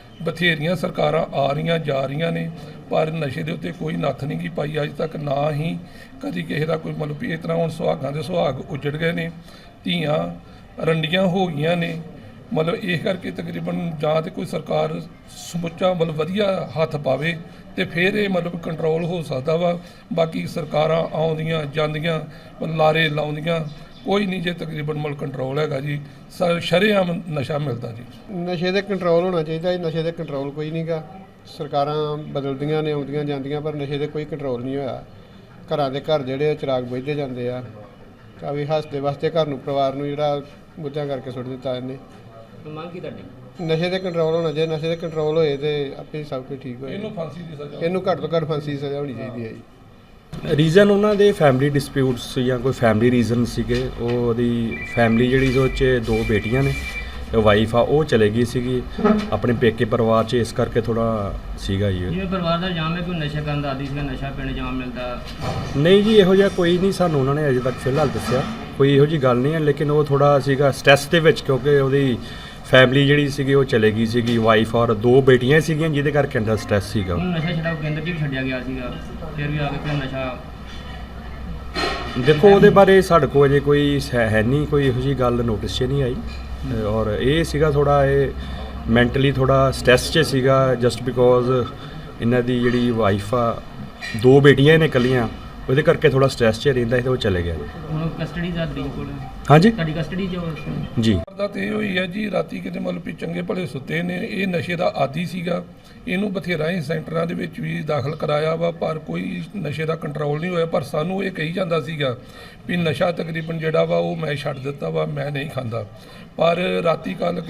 ਬਥੇਰੀਆਂ ਸਰਕਾਰਾਂ ਆ ਰਹੀਆਂ, ਜਾ ਰਹੀਆਂ ਨੇ, ਪਰ ਨਸ਼ੇ ਦੇ ਉੱਤੇ ਕੋਈ ਨੱਥ ਨਹੀਂ ਗੀ ਪਾਈ। ਅੱਜ ਤੱਕ ਨਾ ਹੀ ਕਦੀ ਕਿਸੇ ਦਾ ਕੋਈ ਮਤਲਬ ਵੀ ਇਸ ਤਰ੍ਹਾਂ ਹੁਣ ਸੁਹਾਗਾਂ ਦੇ ਸੁਹਾਗ ਉਜੜ ਗਏ ਨੇ, ਧੀਆਂ ਰੰਡੀਆਂ ਹੋ ਗਈਆਂ ਨੇ। ਮਤਲਬ ਇਸ ਕਰਕੇ ਤਕਰੀਬਨ ਜਾਂ ਤੇ ਕੋਈ ਸਰਕਾਰ ਸਮੁੱਚਾ ਮਤਲਬ ਵਧੀਆ ਹੱਥ ਪਾਵੇ ਤੇ ਫਿਰ ਇਹ ਮਤਲਬ ਕੰਟਰੋਲ ਹੋ ਸਕਦਾ ਵਾ। ਬਾਕੀ ਸਰਕਾਰਾਂ ਆਉਂਦੀਆਂ, ਜਾਂਦੀਆਂ ਲਾਰੇ ਲਾਉਂਦੀਆਂ ਕੋਈ ਨਹੀਂ ਜੇ ਤਕਰੀਬਨ ਮਤਲਬ ਕੰਟਰੋਲ ਹੈਗਾ ਜੀ ਸ਼ਰੇਆਮ ਨਸ਼ਾ ਮਿਲਦਾ ਜੀ। ਨਸ਼ੇ ਤੇ ਕੰਟਰੋਲ ਹੋਣਾ ਚਾਹੀਦਾ ਜੀ ਨਸ਼ੇ ਤੇ ਕੰਟਰੋਲ ਕੋਈ ਨਹੀਂਗਾ ਸਰਕਾਰਾਂ ਬਦਲਦੀਆਂ ਨੇ ਆਉਂਦੀਆਂ ਜਾਂਦੀਆਂ ਪਰ ਨਸ਼ੇ ਤੇ ਕੋਈ ਕੰਟਰੋਲ ਨਹੀਂ ਹੋਇਆ। ਘਰਾਂ ਦੇ ਘਰ ਜਿਹੜੇ ਚਿਰਾਗ ਬੁਝਦੇ ਜਾਂਦੇ ਆ। ਤਾਂ ਵੀ ਹੱਸਦੇ ਵਾਸਤੇ ਘਰ ਨੂੰ ਪਰਿਵਾਰ ਨੂੰ ਜਿਹੜਾ ਮੁੱਦਿਆਂ ਕਰਕੇ ਸੁੱਟ ਦਿੱਤਾ ਇਹਨੇ। ਮੰਗ ਕੀ ਤੁਹਾਡੀ? ਨਸ਼ੇ ਤੇ ਕੰਟਰੋਲ ਹੋਣਾ ਚਾਹੀਦਾ ਨਸ਼ੇ ਤੇ ਕੰਟਰੋਲ ਹੋਏ ਤੇ ਆਪੇ ਸਭ ਕੁਝ ਠੀਕ ਹੋਏ। ਇਹਨੂੰ ਫਾਂਸੀ ਦੀ ਸਜ਼ਾ। ਇਹਨੂੰ ਘੱਟ ਤੋਂ ਘੱਟ ਫਾਂਸੀ ਦੀ ਸਜ਼ਾ ਹੋਣੀ ਚਾਹੀਦੀ ਹੈ ਜੀ। ਰੀਜ਼ਨ ਉਹਨਾਂ ਦੇ ਫੈਮਿਲੀ ਡਿਸਪਿਊਟਸ ਜਾਂ ਕੋਈ ਫੈਮਿਲੀ ਰੀਜ਼ਨ ਸੀਗੇ ਉਹ ਉਹਦੀ ਫੈਮਿਲੀ ਜਿਹੜੀ ਉਹ 'ਚ ਦੋ ਬੇਟੀਆਂ ਨੇ ਵਾਈਫ ਆ ਉਹ ਚਲੇ ਗਈ ਸੀਗੀ। ਆਪਣੇ ਪੇਕੇ ਪਰਿਵਾਰ 'ਚ ਇਸ ਕਰਕੇ ਥੋੜਾ ਸੀਗਾ ਜੀ ਜਿਵੇਂ ਪਰਿਵਾਰ ਦਾ ਇਲਜ਼ਾਮ ਹੈ ਕਿ ਉਹ ਨਸ਼ਾ ਕਰਨ ਦਾ ਆਦੀ ਸੀਗਾ ਨਸ਼ਾ ਪੀਣ ਜਾਮ ਮਿਲਦਾ। ਨਹੀਂ ਜੀ ਇਹੋ ਜਿਹਾ ਕੋਈ ਨਹੀਂ ਸਾਨੂੰ ਉਹਨਾਂ ਨੇ ਅਜੇ ਤੱਕ ਫਿਲਹਾਲ ਦੱਸਿਆ। ਕੋਈ ਇਹੋ ਜੀ ਗੱਲ ਨਹੀਂ ਹੈ ਲੇਕਿਨ ਉਹ ਥੋੜਾ ਸੀਗਾ ਸਟ੍ਰੈਸ ਦੇ ਵਿੱਚ ਕਿਉਂਕਿ ਉਹਦੀ ਫੈਮਿਲੀ ਜਿਹੜੀ ਸੀਗੀ ਉਹ ਚਲੇ ਗਈ ਸੀਗੀ ਵਾਈਫ ਔਰ ਦੋ ਬੇਟੀਆਂ ਸੀਗੀਆਂ ਜਿਹਦੇ ਕਰਕੇ ਅੰਡਰ ਸਟ੍ਰੈਸ ਸੀਗਾ। ਉਹਨੂੰ ਨਸ਼ਾ ਛਡਾਓ ਕੇਂਦਰ 'ਚ ਵੀ ਛੱਡਿਆ ਗਿਆ ਸੀਗਾ। ਫਿਰ ਵੀ ਆ ਕੇ ਫਿਰ ਨਸ਼ਾ ਦੇਖੋ ਉਹਦੇ ਬਾਰੇ ਸਾਡੇ ਕੋਲ ਅਜੇ ਕੋਈ ਹੈ ਹੈ ਨਹੀਂ ਕੋਈ ਇਹੋ ਜੀ ਗੱਲ ਨੋਟਿਸ 'ਚ ਨਹੀਂ ਆਈ। ਅ, ਔਰ ਇਹ ਸੀਗਾ ਥੋੜਾ ਇਹ ਮੈਂਟਲੀ ਥੋੜਾ ਸਟ੍ਰੈਸ 'ਚ ਸੀਗਾ ਜਸਟ ਬਿਕੋਜ਼ ਇਹਨਾਂ ਦੀ ਜਿਹੜੀ ਵਾਈਫ ਆ ਦੋ ਬੇਟੀਆਂ ਨੇ ਇਕੱਲੀਆਂ ਉਹਦੇ ਕਰਕੇ ਥੋੜਾ ਸਟ੍ਰੈਸ 'ਚ ਰਹਿੰਦਾ ਸੀ ਤੇ ਉਹ ਚਲੇ ਗਿਆ। ਜੀ ਹੁਣ ਕਸਟਡੀ ਦਾ ਦੀ ਕੋਲ। ਹਾਂਜੀ। ਤੁਹਾਡੀ ਕਸਟਡੀ? ਜੀ। ਦਾ ਤੇ ਇਹ ਹੋਈ ਹੈ ਜੀ ਰਾਤੀ ਕਿਤੇ ਮਤਲਬ ਵੀ ਚੰਗੇ ਭਲੇ ਸੁੱਤੇ ਨੇ। ਇਹ ਨਸ਼ੇ ਦਾ ਆਦੀ ਸੀਗਾ। ਇਹਨੂੰ ਬਥੇਰਾ ਹੀ ਸੈਂਟਰਾਂ ਦੇ ਵਿੱਚ ਵੀ ਦਾਖਲ ਕਰਾਇਆ ਵਾ ਪਰ ਕੋਈ ਨਸ਼ੇ ਦਾ ਕੰਟਰੋਲ ਨਹੀਂ ਹੋਇਆ। ਪਰ ਸਾਨੂੰ ਇਹ ਕਹੀ ਜਾਂਦਾ ਸੀਗਾ ਵੀ ਨਸ਼ਾ ਤਕਰੀਬਨ ਜਿਹੜਾ ਵਾ ਉਹ ਮੈਂ ਛੱਡ ਦਿੱਤਾ ਵਾ ਮੈਂ ਨਹੀਂ ਖਾਂਦਾ। ਪਰ ਰਾਤੀ ਕੱਲ ਕਿਤੇ